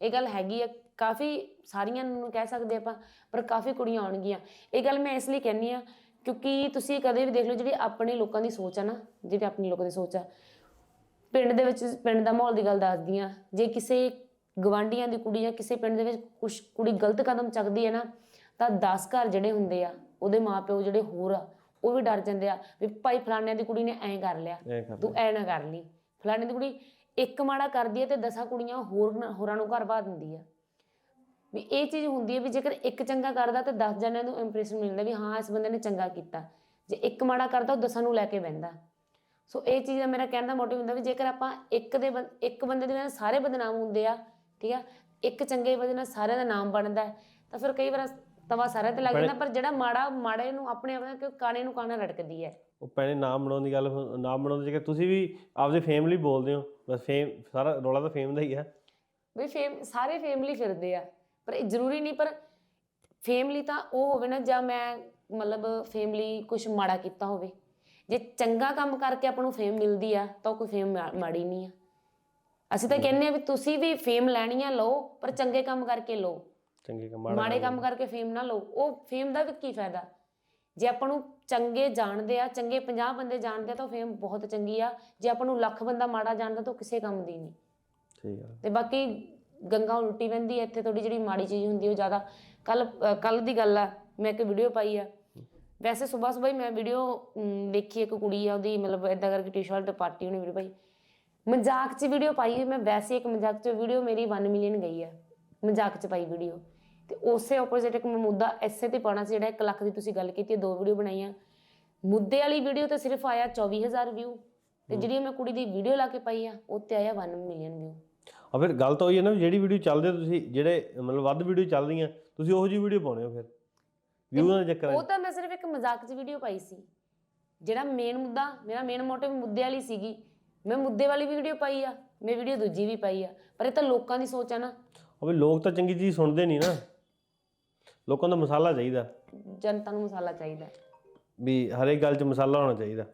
ਇਹ ਗੱਲ ਹੈਗੀ ਆ ਕਾਫੀ ਸਾਰੀਆਂ ਨੂੰ ਕਹਿ ਸਕਦੇ ਆਪਾਂ ਪਰ ਕਾਫੀ ਕੁੜੀਆਂ ਆਉਣਗੀਆਂ। ਇਹ ਗੱਲ ਮੈਂ ਇਸ ਲਈ ਕਹਿੰਨੀ ਆ ਕਿਉਂਕਿ ਤੁਸੀਂ ਕਦੇ ਵੀ ਦੇਖ ਲਓ ਜਿਹੜੀ ਆਪਣੇ ਲੋਕਾਂ ਦੀ ਸੋਚ ਆ ਨਾ ਜਿਹੜੀ ਆਪਣੀ ਲੋਕਾਂ ਦੀ ਸੋਚ ਆ ਪਿੰਡ ਦੇ ਵਿੱਚ ਪਿੰਡ ਦਾ ਮਾਹੌਲ ਦੀ ਗੱਲ ਦੱਸਦੀ ਆ ਜੇ ਕਿਸੇ ਗਵਾਂਢੀਆਂ ਦੀ ਕੁੜੀ ਜਾਂ ਕਿਸੇ ਪਿੰਡ ਦੇ ਵਿੱਚ ਕੁਛ ਕੁੜੀ ਗਲਤ ਕਦਮ ਚੱਕਦੀ ਹੈ ਨਾ ਤਾਂ 10 ਘਰ ਜਿਹੜੇ ਹੁੰਦੇ ਆ ਉਹਦੇ ਮਾਪਿਓ ਜਿਹੜੇ ਹੋਰ ਆ ਉਹ ਵੀ ਡਰ ਜਾਂਦੇ ਆ ਵੀ ਭਾਈ ਫਲਾਣਿਆਂ ਦੀ ਕੁੜੀ ਨੇ ਐਂ ਕਰ ਲਿਆ ਤੂੰ ਐ ਨਾ ਕਰ ਲਈ। ਫਲਾਣੇ ਦੀ ਕੁੜੀ ਇੱਕ ਮਾੜਾ ਕਰਦੀ ਹੈ ਤੇ ਦਸਾਂ ਕੁੜੀਆਂ ਹੋਰ ਹੋਰਾਂ ਨੂੰ ਘਰ ਪਾ ਦਿੰਦੀ ਆ। ਵੀ ਇਹ ਚੀਜ਼ ਹੁੰਦੀ ਹੈ ਵੀ ਜੇਕਰ ਇੱਕ ਚੰਗਾ ਕਰਦਾ ਤੇ 10 ਜਣਿਆਂ ਨੂੰ ਇੰਪ੍ਰੈਸ਼ਨ ਮਿਲਦਾ ਵੀ ਹਾਂ ਇਸ ਬੰਦੇ ਨੇ ਚੰਗਾ ਕੀਤਾ। ਜੇ ਇੱਕ ਮਾੜਾ ਕਰਦਾ ਉਹ ਦਸਾਂ ਨੂੰ ਲੈ ਕੇ ਬਹਿੰਦਾ। ਸੋ ਇਹ ਚੀਜ਼ ਦਾ ਮੇਰਾ ਕਹਿਣ ਦਾ ਮੋਟਿਵ ਹੁੰਦਾ ਵੀ ਜੇਕਰ ਆਪਾਂ ਇੱਕ ਦੇ ਇੱਕ ਬੰਦੇ ਦੇ ਨਾਲ ਸਾਰੇ ਬਦਨਾਮ ਹੁੰਦੇ ਆ ਠੀਕ ਆ ਇੱਕ ਚੰਗੇ ਵਜ੍ਹਾ ਨਾਲ ਸਾਰਿਆਂ ਦਾ ਨਾਮ ਬਣਦਾ ਤਾਂ ਫਿਰ ਕਈ ਵਾਰ ਤਵਾ ਸਾਰਿਆਂ ਤੇ ਲੱਗ ਜਾਂਦਾ ਪਰ ਜਿਹੜਾ ਮਾੜਾ ਮਾੜੇ ਨੂੰ ਆਪਣੇ ਆਪ ਕਿ ਕਾਣੇ ਨੂੰ ਕਾਣਾ ਰੜਕਦੀ ਹੈ। ਉਹ ਪਹਿਲੇ ਨਾਮ ਬਣਾਉਣ ਦੀ ਗੱਲ ਨਾਮ ਬਣਾਉਣ ਦੀ ਜਗ੍ਹਾ ਤੁਸੀਂ ਵੀ ਆਪਦੇ ਫੇਮ ਲਈ ਬੋਲਦੇ ਹੋ। ਬਸ ਫੇਮ ਸਾਰਾ ਰੌਲਾ ਤਾਂ ਫੇਮ ਦਾ ਹੀ ਹੈ ਵੀ ਫੇਮ ਸਾਰੇ ਫੈਮਿਲੀ ਫਿਰਦੇ ਆ। ਪਰ ਇਹ ਜ਼ਰੂਰੀ ਨਹੀਂ ਪਰ ਫੈਮਿਲੀ ਤਾਂ ਉਹ ਹੋਵੇ ਨਾ ਜਾਂ ਮੈਂ ਮਤਲਬ ਫੈਮਿਲੀ ਕੁਝ ਮਾੜਾ ਕੀਤਾ ਹੋਵੇ। ਜੇ ਚੰਗਾ ਕੰਮ ਕਰਕੇ ਆਪਾਂ ਨੂੰ ਫੇਮ ਮਿਲਦੀ ਆ ਤਾਂ ਉਹ ਕੋਈ ਫੇਮ ਮਾੜੀ ਨਹੀਂ ਆ। ਅਸੀਂ ਤਾਂ ਕਹਿੰਦੇ ਆ ਵੀ ਤੁਸੀਂ ਵੀ ਫੇਮ ਲੈਣੀ ਆ ਲਓ ਪਰ ਚੰਗੇ ਕੰਮ ਕਰਕੇ ਲਓ। ਚੰਗੇ ਕੰਮ ਮਾੜੇ ਕੰਮ ਕਰਕੇ ਫੇਮ ਨਾ ਲਓ। ਉਹ ਫੇਮ ਦਾ ਵੀ ਕੀ ਫਾਇਦਾ? ਜੇ ਆਪਾਂ ਨੂੰ ਚੰਗੇ ਜਾਣਦੇ ਆ ਚੰਗੇ 50 ਬੰਦੇ ਜਾਣਦੇ ਆ ਤਾਂ ਫੇਮ ਬਹੁਤ ਚੰਗੀ ਆ। ਜੇ ਆਪਾਂ ਨੂੰ ਲੱਖ ਬੰਦਾ ਮਾੜਾ ਜਾਣਦਾ ਤਾਂ ਕਿਸੇ ਕੰਮ ਦੀ ਨਹੀਂ। ਠੀਕ ਆ ਤੇ ਬਾਕੀ ਗੰਗਾ ਉਲਟੀ ਵਹਿੰਦੀ ਹੈ ਇੱਥੇ ਥੋੜੀ ਜਿਹੜੀ ਮਾੜੀ ਚੀਜ਼ ਹੁੰਦੀ ਉਹ ਜ਼ਿਆਦਾ ਕੱਲ ਕੱਲ ਦੀ ਗੱਲ ਆ ਮੈਂ ਇੱਕ ਵੀਡੀਓ ਪਾਈ ਆ। ਵੈਸੇ ਸਵੇਰ ਸਵੇਰ ਮੈਂ ਵੀਡੀਓ ਦੇਖੀ ਇੱਕ ਕੁੜੀ ਆ ਉਹਦੀ ਮਤਲਬ ਇਦਾਂ ਕਰਕੇ ਟੀ-ਸ਼ਰਟ ਪਾਰਟੀ ਉਹਨੇ ਵੀਡੀਓ ਪਾਈ। ਮਜ਼ਾਕ 'ਚ ਵੀਡੀਓ ਪਾਈ ਮੈਂ ਵੈਸੇ ਇੱਕ ਮਜ਼ਾਕ 'ਚ ਵੀਡੀਓ ਮੇਰੀ 1 ਮਿਲੀਅਨ ਗਈ ਆ। ਮਜ਼ਾਕ 'ਚ ਪਾਈ ਵੀਡੀਓ ਤੇ ਉਸੇ ਆਪੋਜ਼ਿਟ ਇੱਕ ਮੁੱਦਾ ਐਸੇ ਤੇ ਪਾਉਣਾ ਸੀ ਜਿਹੜਾ 1 ਲੱਖ ਦੀ ਤੁਸੀਂ ਗੱਲ ਕੀਤੀ ਹੈ, ਦੋ ਵੀਡੀਓ ਬਣਾਈਆਂ। ਮੁੱਦੇ ਵਾਲੀ ਵੀਡੀਓ ਤੇ ਸਿਰਫ ਆਇਆ 24000 ਵਿਊ ਤੇ ਜਿਹੜੀ ਮੈਂ ਕੁੜੀ ਦੀ ਵੀਡੀਓ ਲਾ ਕੇ ਪਾਈ ਆ ਉਹ ਤੇ ਆਇਆ 1 ਮਿਲੀਅਨ ਵਿਊ ਆ ਫਿਰ ਗੱਲ ਤਾਂ ਹੋਈ ਹੈ ਨਾ ਜਿਹੜੀ ਵੀਡੀਓ ਚੱਲਦੇ ਤੁਸੀਂ ਜਿਹੜੇ ਮਤਲਬ ਵੱਧ ਵੀਡੀਓ ਚੱਲਦੀਆਂ ਤੁਸੀਂ ਉਹੋ ਜਿਹੀ ਵੀਡੀਓ ਪਾਉਣੇ ਹੋ ਫਿਰ। ਵਿਊ ਦਾ ਚੱਕਰ ਉਹ ਤਾਂ ਮੈਂ ਸਿਰਫ ਇੱਕ ਮਜ਼ਾਕ 'ਚ ਵੀਡੀਓ ਪਾਈ ਸੀ। ਜਿਹੜਾ ਮੇਨ ਮੁੱਦਾ ਮੇਰਾ ਮੇਨ ਮੋਟਿਵ ਮੁੱਦੇ ਵਾਲੀ ਸੀਗੀ। ਮੈਂ ਮੁੱਦੇ ਵਾਲੀ ਵੀ ਵੀਡੀਓ ਪਾਈ ਆ ਮੈਂ ਵੀਡੀਓ ਦੂਜੀ ਵੀ ਪਾਈ ਆ। ਪਰ ਇਹ ਤਾਂ ਲੋਕਾਂ ਦੀ ਸੋਚ ਆ ਨਾ। ਵੀ ਲੋਕ ਤਾਂ ਚੰਗੀ ਚੀਜ਼ ਸੁਣਦੇ ਨਹੀਂ ਨਾ। ਲੋਕਾਂ ਦਾ ਮਸਾਲਾ ਚਾਹੀਦਾ। ਜਨਤਾ ਨੂੰ ਮਸਾਲਾ ਚਾਹੀਦਾ। ਵੀ ਹਰੇਕ ਗੱਲ 'ਚ ਮਸਾਲਾ ਹੋਣਾ ਚਾਹੀਦਾ।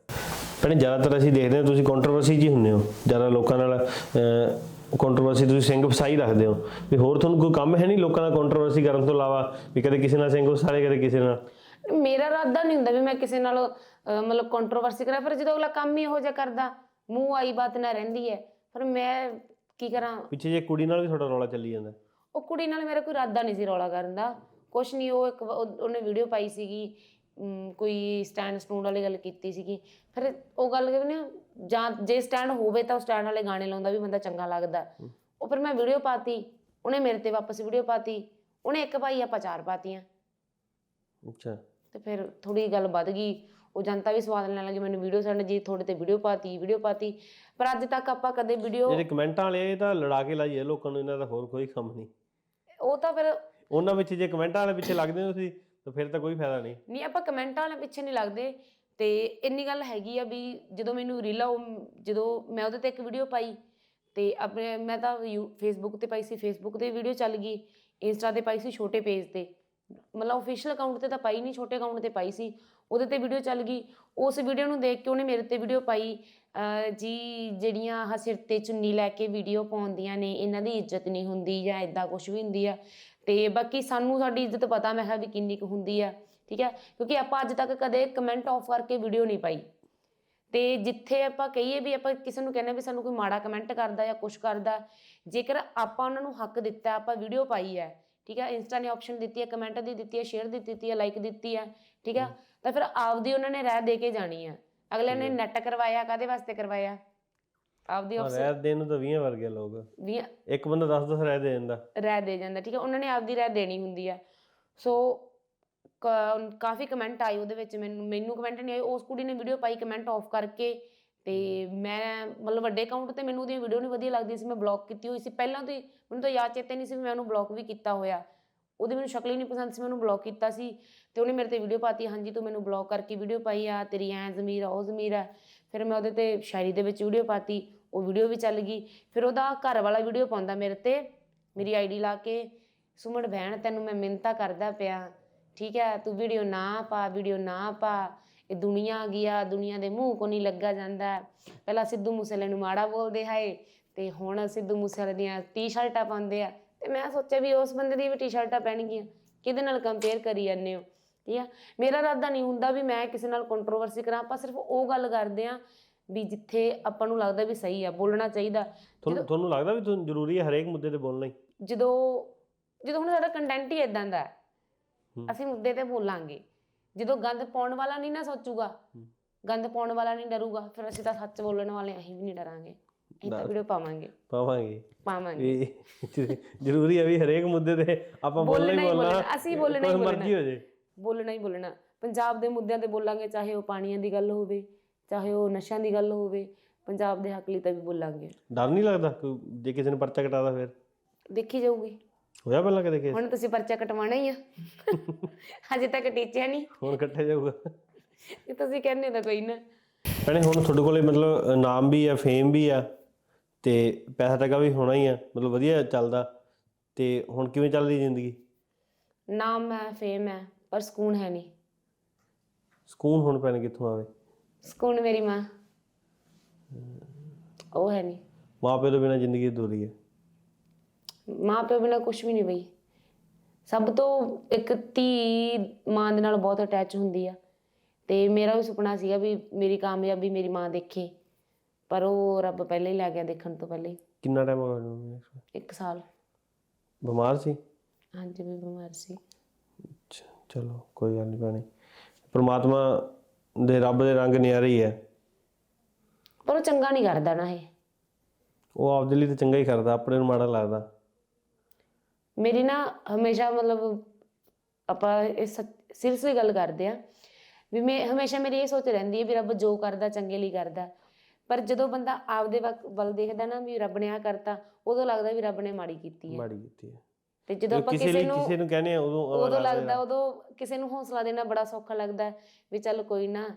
ਪਰ ਜ਼ਿਆਦਾਤਰ ਅਸੀਂ ਦੇਖਦੇ ਹਾਂ ਤੁਸੀਂ ਕੰਟਰੋਵਰਸੀ ਜੀ ਹੁੰਦੇ ਹੋ। ਜ਼ਿਆਦਾ ਲੋਕਾਂ ਨਾਲ ਕੰਟਰੋਵਰਸੀ ਤੁਸੀਂ ਸਿੰਘ ਫਸਾਈ ਰੱਖਦੇ ਹੋ। ਵੀ ਹੋਰ ਤੁਹਾਨੂੰ ਕੋਈ ਕੰਮ ਹੈ ਨਹੀਂ ਲੋਕਾਂ ਨਾਲ ਕੰਟਰੋਵਰਸੀ ਕਰਨ ਤੋਂ ਇਲਾਵਾ? ਵੀ ਕਦੇ ਕਿਸੇ ਨਾਲ ਸਿੰਘ ਫਸਾਲੇ ਕਦੇ ਕਿਸੇ ਨਾਲ? ਮੇਰਾ ਇਰਾਦਾ ਨਹੀਂ ਹੁੰਦਾ ਵੀ ਮੈਂ ਕਿਸੇ ਨਾਲ ਅਹ, ਮਤਲਬ ਕੰਟਰੋਵਰਸੀ ਕਰਾਂ ਫਿਰ ਜਦੋਂ ਅਗਲਾ ਕੰਮ ਹੀ ਇਹੋ ਜਿਹਾ ਕਰਦਾ ਮੂੰਹ ਆਈ ਬਾਤ ਨਾ ਰਹਿੰਦੀ ਹੈ ਪਰ ਮੈਂ ਕੀ ਕਰਾਂ? ਪਿੱਛੇ ਜੇ ਕੁੜੀ ਨਾਲ ਵੀ ਤੁਹਾਡਾ ਰੌਲਾ ਚੱਲੀ ਜਾਂਦਾ। ਉਹ ਕੁੜੀ ਨਾਲ ਮੇਰਾ ਕੋਈ ਇਰਾਦਾ ਨਹੀਂ ਸੀ ਰੌਲਾ ਕਰਨ ਦਾ। ਕੁਛ ਨਹੀਂ ਉਹ ਇੱਕ ਵ- ਉਹ- ਉਹਨੇ ਵੀਡੀਓ ਪਾਈ ਸੀਗੀ ਅਮ, ਕੋਈ ਸਟੈਂਡ ਸਟੂਡ ਵਾਲੀ ਗੱਲ ਕੀਤੀ ਸੀਗੀ। ਫਿਰ ਉਹ ਗੱਲ ਕਿ ਨਾ ਜਾਂ ਜੇ ਸਟੈਂਡ ਹੋਵੇ ਤਾਂ ਉਹ ਸਟੈਂਡ ਵਾਲੇ ਗਾਣੇ ਲਾਉਂਦਾ ਵੀ ਬੰਦਾ ਚੰਗਾ ਲੱਗਦਾ। ਉਹ ਫਿਰ ਮੈਂ ਵੀਡੀਓ ਪਾਤੀ ਉਹਨੇ ਮੇਰੇ ਤੇ ਵਾਪਸ ਵੀਡੀਓ ਪਾਤੀ ਉਹਨੇ ਇੱਕ ਪਾਈ ਆਪਾਂ ਚਾਰ ਪਾਤੀਆਂ। ਅੱਛਾ। ਤੇ ਫਿਰ ਥੋੜੀ ਗੱਲ ਵੱਧ ਗਈ ਉਹ ਜਨਤਾ ਵੀ ਸਵਾਦ ਲੈਣ ਲੱਗੀ ਮੈਨੂੰ ਵੀਡੀਓ ਸੈਂਡ ਜੀ ਥੋੜੇ ਤੇ ਵੀਡੀਓ ਪਾਤੀ ਵੀਡੀਓ ਪਾਤੀ। ਪਰ ਅੱਜ ਤੱਕ ਆਪਾਂ ਕਦੇ ਵੀਡੀਓ ਜਿਹੜੇ ਕਮੈਂਟਾਂ ਵਾਲੇ ਇਹ ਤਾਂ ਲੜਾ ਕੇ ਲਾਈਏ ਲੋਕਾਂ ਨੂੰ ਇਹਨਾਂ ਦਾ ਹੋਰ ਕੋਈ ਕੰਮ ਨਹੀਂ ਉਹ ਤਾਂ ਫਿਰ ਉਹਨਾਂ ਵਿੱਚ ਜੇ ਕਮੈਂਟਾਂ ਵਾਲੇ ਪਿੱਛੇ ਲੱਗਦੇ ਹੋ ਤੁਸੀਂ, ਤਾਂ ਫਿਰ ਤਾਂ ਕੋਈ ਫਾਇਦਾ ਨਹੀਂ। ਨਹੀਂ, ਆਪਾਂ ਕਮੈਂਟਾਂ ਵਾਲੇ ਪਿੱਛੇ ਨਹੀਂ ਲੱਗਦੇ। ਤੇ ਇੰਨੀ ਗੱਲ ਹੈਗੀ ਆ ਵੀ ਜਦੋਂ ਮੈਨੂੰ ਰੀਲਾ ਜਦੋਂ ਮੈਂ ਉਹਦੇ ਤੇ ਇੱਕ ਵੀਡੀਓ ਪਾਈ, ਤੇ ਆਪਣੇ, ਮੈਂ ਤਾਂ ਫੇਸਬੁੱਕ ਤੇ ਪਾਈ ਸੀ ਫੇਸਬੁੱਕ ਤੇ ਵੀਡੀਓ ਚੱਲ ਗਈ ਇੰਸਟਾ ਤੇ ਪਾਈ ਸੀ ਛੋਟੇ ਪੇਜ ਤੇ। ਮਤਲਬ ਅਫੀਸ਼ੀਅਲ ਅਕਾਊਂਟ ਤੇ ਤਾਂ ਪਾਈ ਨਹੀਂ, ਛੋਟੇ ਅਕਾਊਂਟ ਤੇ ਪਾਈ ਸੀ। ਉਹਦੇ ਤੇ ਵੀਡੀਓ ਚੱਲ ਗਈ। ਉਸ ਵੀਡੀਓ ਨੂੰ ਦੇਖ ਕੇ ਉਹਨੇ ਮੇਰੇ ਤੇ ਵੀਡੀਓ ਪਾਈ। ਜੀ, ਜਿਹੜੀਆਂ ਆਹ ਸਿਰ ਤੇ ਚੁੰਨੀ ਲੈ ਕੇ ਵੀਡੀਓ ਪਾਉਂਦੀਆਂ ਨੇ, ਇਹਨਾਂ ਦੀ ਇੱਜ਼ਤ ਨਹੀਂ ਹੁੰਦੀ ਜਾਂ ਇਦਾਂ ਕੁਝ ਵੀ ਹੁੰਦੀ ਆ। ਤੇ ਬਾਕੀ ਸਾਨੂੰ ਸਾਡੀ ਇੱਜ਼ਤ ਪਤਾ ਮੈਂ ਕਿਹਾ ਵੀ ਕਿੰਨੀ ਕੁ ਹੁੰਦੀ ਆ ਠੀਕ ਹੈ ਕਿਉਂਕਿ ਆਪਾਂ ਅੱਜ ਤੱਕ ਕਦੇ ਕਮੈਂਟ ਆਫ ਕਰਕੇ ਵੀਡੀਓ ਨਹੀਂ ਪਾਈ। ਤੇ ਜਿੱਥੇ ਆਪਾਂ ਕਹੀਏ ਵੀ ਆਪਾਂ ਕਿਸੇ ਨੂੰ ਕਹਿੰਦੇ ਵੀ ਸਾਨੂੰ ਕੋਈ ਮਾੜਾ ਕਮੈਂਟ ਕਰਦਾ ਜਾਂ ਕੁਝ ਕਰਦਾ ਜੇਕਰ ਆਪਾਂ ਉਹਨਾਂ ਨੂੰ ਹੱਕ ਦਿੱਤਾ ਆਪਾਂ ਵੀਡੀਓ ਪਾਈ ਹੈ ਠੀਕ ਹੈ ਇੰਸਟਾ ਨੇ ਆਪਸ਼ਨ ਦਿੱਤੀ ਹੈ ਕਮੈਂਟ ਦੀ ਦਿੱਤੀ ਹੈ ਸ਼ੇਅਰ ਦੀ ਦਿੱਤੀ ਹੈ ਲਾਈਕ ਦਿੱਤੀ ਹੈ ਠੀਕ ਹੈ ਤਾਂ ਫਿਰ ਆਪਦੀ ਉਹਨਾਂ ਨੇ ਰਾਹ ਦੇ ਕੇ ਜਾਣੀ ਆ। ਅਗਲੇ ਨੇ ਨੈਟ ਕਰਵਾਇਆ ਕਾਦੇ ਵਾਸਤੇ ਕਰਵਾਇਆ? ਆਪਦੀ ਆਪਸ਼ਨ ਰਹਿ ਦੇਣ ਨੂੰ ਤਾਂ 20 ਵਰਗੇ ਲੋਕ। ਵੀ ਇੱਕ ਬੰਦਾ 10 10 ਰਹਿ ਦੇ ਦਿੰਦਾ। ਰਾਏ ਦੇ ਜਾਂਦਾ ਠੀਕ ਹੈ ਉਹਨਾਂ ਨੇ ਆਪਦੀ ਰਾਏ ਦੇਣੀ ਹੁੰਦੀ ਹੈ। ਸੋ ਕ- ਕਾਫੀ ਕਮੈਂਟ ਆਏ ਉਹਦੇ ਵਿੱਚ ਮੈਨੂੰ ਮੈਨੂੰ ਕਮੈਂਟ ਨਹੀਂ ਆਏ ਉਸ ਕੁੜੀ ਨੇ ਵੀਡੀਓ ਪਾਈ ਕਮੈਂਟ ਆਫ ਕਰਕੇ ਤੇ ਮੈਂ ਮਤਲਬ ਵੱਡੇ ਅਕਾਊਂਟ ਤੇ ਮੈਨੂੰ ਉਹਦੀਆਂ ਵੀਡੀਓ ਨਹੀਂ ਵਧੀਆ ਲੱਗਦੀ ਸੀ ਮੈਂ ਬਲੌਕ ਕੀਤੀ ਹੋਈ ਸੀ। ਪਹਿਲਾਂ ਤੋਂ ਹੀ ਮੈਨੂੰ ਤਾਂ ਯਾਦ ਚੇਤੇ ਨਹੀਂ ਸੀ ਵੀ ਮੈਂ ਉਹਨੂੰ ਬਲੌਕ ਵੀ ਕੀਤਾ ਹੋਇਆ। ਉਹਦੀ ਮੈਨੂੰ ਸ਼ਕਲ ਹੀ ਨਹੀਂ ਪਸੰਦ ਸੀ ਮੈਂ ਉਹਨੂੰ ਬਲੌਕ ਕੀਤਾ ਸੀ। ਤੇ ਉਹਨੇ ਮੇਰੇ ਤੇ ਵੀਡੀਓ ਪਾਤੀ ਹਾਂਜੀ ਤੂੰ ਮੈਨੂੰ ਬਲੌਕ ਕਰਕੇ ਵੀਡੀਓ ਪਾਈ ਆ ਤੇਰੀ ਐ ਜ਼ਮੀਰ ਆ ਉਹ ਜ਼ਮੀਰ ਆ। ਫਿਰ ਮੈਂ ਉਹਦੇ ਤੇ ਸ਼ਾਇਰੀ ਦੇ ਵਿੱਚ ਵੀਡੀਓ ਪਾਤੀ। ਉਹ ਵੀਡੀਓ ਵੀ ਚੱਲ ਗਈ। ਫਿਰ ਉਹਦਾ ਘਰ ਵਾਲਾ ਵੀਡੀਓ ਪਾਉਂਦਾ ਮੇਰੇ ਤੇ। ਮੇਰੀ ਆਈਡੀ ਲਾ ਕੇ, ਸੁਮਨ ਭੈਣ, ਤੈਨੂੰ ਮੈਂ ਮਿੰਤਾ ਕਰਦਾ ਪਿਆ। ਠੀਕ ਹੈ, ਤੂੰ ਵੀਡੀਓ ਨਾ ਪਾ, ਵੀਡੀਓ ਨਾ ਪਾ। ਇਹ ਦੁਨੀਆ ਗਿਆ ਦੁਨੀਆ ਦੇ ਮੂੰਹ ਕੋ ਨਹੀਂ ਲੱਗਾ ਜਾਂਦਾ। ਪਹਿਲਾਂ ਸਿੱਧੂ ਮੂਸੇਵਾਲੇ ਨੂੰ ਮਾੜਾ ਬੋਲਦੇ ਹਾਏ, ਤੇ ਹੁਣ ਸਿੱਧੂ ਮੂਸੇਵਾਲੇ ਦੀਆਂ ਟੀ-ਸ਼ਰਟਾਂ ਪਾਉਂਦੇ ਆ। ਤੇ ਮੈਂ ਸੋਚਿਆ ਵੀ ਉਸ ਬੰਦੇ ਦੀ ਵੀ ਟੀ-ਸ਼ਰਟਾਂ ਪਹਿਨਗੀਆਂ ਕਿਹਦੇ ਨਾਲ ਕੰਪੇਅਰ ਕਰੀ ਜਾਂਦੇ ਹੋ? ਠੀਕ ਆ? ਮੇਰਾ ਇਰਾਦਾ ਨਹੀਂ ਹੁੰਦਾ ਵੀ ਮੈਂ ਕਿਸੇ ਨਾਲ ਕੰਟਰੋਵਰਸੀ ਕਰਾਂ, ਆਪਾਂ ਸਿਰਫ ਉਹ ਗੱਲ ਕਰਦੇ ਆ ਵੀ ਜਿੱਥੇ ਆਪਾਂ ਨੂੰ ਲੱਗਦਾ ਵੀ ਸਹੀ ਆ ਬੋਲਣਾ ਚਾਹੀਦਾ। ਤੁਹਾਨੂੰ ਤੁਹਾਨੂੰ ਲੱਗਦਾ ਵੀ ਤੁਹਾਨੂੰ ਜ਼ਰੂਰੀ ਹੈ ਹਰੇਕ ਮੁੱਦੇ ਤੇ ਬੋਲਣਾ ਹੀ? ਜਦੋਂ ਜਦੋਂ ਹੁਣ ਸਾਡਾ ਕੰਟੈਂਟ ਹੀ ਇਦਾਂ ਦਾ। ਅਸੀਂ ਮੁੱਦੇ ਤੇ ਬੋਲਾਂਗੇ। ਜਦੋਂ ਗੰਦ ਪਾਉਣ ਵਾਲਾ ਨਹੀਂ ਨਾ ਸੋਚੂਗਾ ਗੰਦ ਪਾਉਣ ਵਾਲਾ ਨਹੀਂ ਡਰੂਗਾ ਫਿਰ ਅਸੀਂ ਤਾਂ ਸੱਚ ਬੋਲਣ ਵਾਲੇ ਅਸੀਂ ਵੀ ਨਹੀਂ ਡਰਾਂਗੇ। ਅਸੀਂ ਤਾਂ ਵੀਡੀਓ ਪਾਵਾਂਗੇ। ਪਾਵਾਂਗੇ। ਪਾਵਾਂਗੇ। ਜ਼ਰੂਰੀ ਹੈ ਵੀ ਹਰੇਕ ਮੁੱਦੇ ਤੇ ਆਪਾਂ ਬੋਲਣਾ ਹੀ ਬੋਲਣਾ ਅਸੀਂ ਬੋਲਣਾ ਹੀ ਬੋਲਣਾ। ਮਰਜ਼ੀ ਹੋ ਜੇ ਬੋਲਣਾ ਹੀ ਬੋਲਣਾ। ਪੰਜਾਬ ਦੇ ਮੁੱਦਿਆਂ ਤੇ ਬੋਲਾਂਗੇ ਚਾਹੇ ਉਹ ਪਾਣੀਆਂ ਦੀ ਗੱਲ ਹੋਵੇ ਚਾਹੇ ਉਹ ਨਸ਼ਿਆਂ ਦੀ ਗੱਲ ਹੋਵੇ ਪੰਜਾਬ ਦੇ ਹੱਕ ਲਈ ਤਾਂ ਵੀ ਬੋਲਾਂਗੇ। ਡਰ ਨਹੀਂ ਲੱਗਦਾ? ਕੋਈ ਜੇ ਕਿਸੇ ਨੇ ਪਰਚਾ ਕਟਾਦਾ ਫਿਰ? ਦੇਖੀ ਜਾਊਗੀ। ਹੋਇਆ ਪਹਿਲਾਂ ਕਦੇ ਕੇਸ ਹੁਣ ਤੁਸੀਂ ਪਰਚਾ ਕਟਵਾਉਣਾ ਹੀ ਆ। ਹਜੇ ਤੱਕ ਟੀਚਿਆ ਨਹੀਂ। ਹੁਣ ਕੱਟਿਆ ਜਾਊਗਾ। ਇਹ ਤੁਸੀਂ ਕਹਿੰਦੇ ਤਾਂ ਕੋਈ ਨਾ। ਭੈਣੇ ਹੁਣ ਤੁਹਾਡੇ ਕੋਲੇ ਮਤਲਬ ਨਾਮ ਵੀ ਆ ਫੇਮ ਵੀ ਆ ਤੇ ਪੈਸਾ ਟਕਾ ਵੀ ਹੋਣਾ ਹੀ ਆ ਮਤਲਬ ਵਧੀਆ ਚੱਲਦਾ। ਤੇ ਹੁਣ ਕਿਵੇਂ ਚੱਲਦੀ ਜ਼ਿੰਦਗੀ? ਨਾਮ ਹੈ ਫੇਮ ਹੈ ਪਰ ਸਕੂਨ ਹੈ ਨਹੀਂ। ਸਕੂਨ ਹੁਣ ਭੈਣ ਕਿੱਥੋਂ ਆਵੇ? ਸਕੂਨ ਮੇਰੀ ਮਾਂ। ਉਹ ਹੈ ਨਹੀਂ ਮਾਪੇ ਤੋਂ ਬਿਨਾ ਜ਼ਿੰਦਗੀ ਅਧੂਰੀ ਹੈ? ਮਾਂ ਪਿਓ ਬਿਨਾ ਕੁਝ ਵੀ ਨਹੀਂ ਬਈ। ਸਭ ਤੋਂ ਇੱਕ ਧੀ ਮਾਂ ਦੇ ਨਾਲ ਬਹੁਤ ਅਟੈਚ ਹੁੰਦੀ ਆ। ਤੇ ਮੇਰਾ ਵੀ ਸੁਪਨਾ ਸੀਗਾ ਵੀ ਮੇਰੀ ਕਾਮਯਾਬੀ ਮੇਰੀ ਮਾਂ ਦੇਖੇ। ਪਰ ਉਹ ਰੱਬ ਪਹਿਲਾਂ ਹੀ ਲੈ ਗਿਆ ਦੇਖਣ ਤੋਂ ਪਹਿਲਾਂ ਹੀ। ਕਿੰਨਾ ਟਾਈਮ ਹੋ ਗਿਆ ਇੱਕ ਸਾਲ। ਬਿਮਾਰ ਸੀ? ਹਾਂਜੀ ਵੀ ਬਿਮਾਰ ਸੀ। ਅੱਛਾ, ਚਲੋ ਕੋਈ ਗੱਲ ਨਹੀਂ ਭੈਣੇ। ਪ੍ਰਮਾਤਮਾ ਦੇ ਰੱਬ ਦੇ ਰੰਗ ਨਿਆਰੇ ਹੀ ਹੈ। ਪਰ ਉਹ ਚੰਗਾ ਨਹੀਂ ਕਰਦਾ ਨਾ ਇਹ। ਉਹ ਆਪਦੇ ਲਈ ਤਾਂ ਚੰਗਾ ਹੀ ਕਰਦਾ ਆਪਣੇ ਨੂੰ ਮਾੜਾ ਲੱਗਦਾ। ਮੇਰੀ ਨਾ ਹਮੇਸ਼ਾ ਮਤਲਬ ਆਪਾਂ ਇਹ ਸੀਰੀਅਸਲੀ ਗੱਲ ਕਰਦੇ ਆ ਵੀ ਮੈਂ ਹਮੇਸ਼ਾ ਮੇਰੀ ਇਹ ਸੋਚ ਰਹਿੰਦੀ ਹੈ ਵੀ ਰੱਬ ਜੋ ਕਰਦਾ ਚੰਗੇ ਲਈ ਕਰਦਾ। ਪਰ ਜਦੋਂ ਬੰਦਾ ਆਪਦੇ ਵੱਲ ਦੇਖਦਾ ਨਾ ਵੀ ਰੱਬ ਨੇ ਆ ਕਰਤਾ ਉਦੋਂ ਲੱਗਦਾ ਵੀ ਰੱਬ ਨੇ ਮਾੜੀ ਕੀਤੀ ਹੈ। ਮਾੜੀ ਕੀਤੀ ਹੈ। ਤੇ ਜਦੋਂ ਆਪਾਂ ਕਿਸੇ ਨੂੰ ਕਿਸੇ ਨੂੰ ਕਹਿੰਦੇ ਆ ਉਦੋਂ ਉਦੋਂ ਲੱਗਦਾ ਉਦੋਂ ਕਿਸੇ ਨੂੰ ਹੌਸਲਾ ਦੇਣਾ ਬੜਾ ਸੌਖਾ ਲੱਗਦਾ ਵੀ ਚੱਲ ਕੋਈ ਨਾ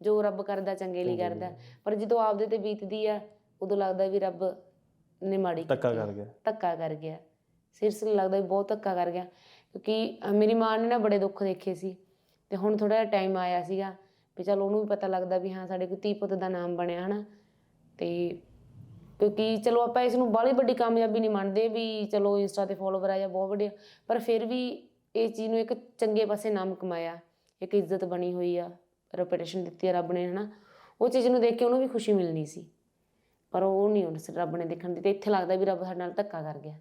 ਜੋ ਰੱਬ ਕਰਦਾ ਚੰਗੇ ਲਈ ਕਰਦਾ। ਪਰ ਜਦੋਂ ਆਪਦੇ ਤੇ ਬੀਤਦੀ ਆ ਉਦੋਂ ਲੱਗਦਾ ਵੀ ਰੱਬ ਨੇ ਮਾੜੀ ਧੱਕਾ। ਕਰ ਗਿਆ। ਧੱਕਾ ਕਰ ਗਿਆ। ਸੀਰੀਅਸਲੀ ਲੱਗਦਾ ਵੀ ਬਹੁਤ ਧੱਕਾ ਕਰ ਗਿਆ। ਕਿਉਂਕਿ ਮੇਰੀ ਮਾਂ ਨੇ ਨਾ ਬੜੇ ਦੁੱਖ ਦੇਖੇ ਸੀ। ਤੇ ਹੁਣ ਥੋੜਾ ਜਿਹਾ ਟਾਈਮ ਆਇਆ ਸੀਗਾ ਵੀ ਚਲ ਉਹਨੂੰ ਵੀ ਪਤਾ ਲੱਗਦਾ ਵੀ ਹਾਂ ਸਾਡੇ ਕੋਈ ਧੀ ਪੁੱਤ ਦਾ ਨਾਮ ਬਣਿਆ ਹਨਾ। ਤੇ ਕਿਉਂਕਿ ਚਲੋ ਆਪਾਂ ਇਸ ਨੂੰ ਬਾਹਲੀ ਵੱਡੀ ਕਾਮਯਾਬੀ ਨਹੀਂ ਮੰਨਦੇ ਵੀ ਚਲੋ ਇੰਸਟਾ ਤੇ ਫੋਲੋਵਰ ਆ ਜਾਂ ਬਹੁਤ ਵੱਡੇ ਪਰ ਫਿਰ ਵੀ ਇਹ ਚੀਜ਼ ਨੂੰ ਇੱਕ ਚੰਗੇ ਪਾਸੇ ਨਾਮ ਕਮਾਇਆ, ਇੱਕ ਇੱਜ਼ਤ ਬਣੀ ਹੋਈ ਆ ਰੈਪੂਟੇਸ਼ਨ ਦਿੱਤੀ ਆ ਰੱਬ ਨੇ, ਹਨਾ। ਉਹ ਚੀਜ਼ ਨੂੰ ਦੇਖ ਕੇ ਉਹਨੂੰ ਵੀ ਖੁਸ਼ੀ ਮਿਲਣੀ ਸੀ, ਪਰ ਉਹ ਨਹੀਂ ਉਹਨੇ ਰੱਬ ਨੇ ਦੇਖਣ ਦਿੱਤੀ, ਤੇ ਇੱਥੇ ਲੱਗਦਾ ਵੀ ਰੱਬ ਸਾਡੇ ਨਾਲ ਧੱਕਾ ਕਰ ਗਿਆ।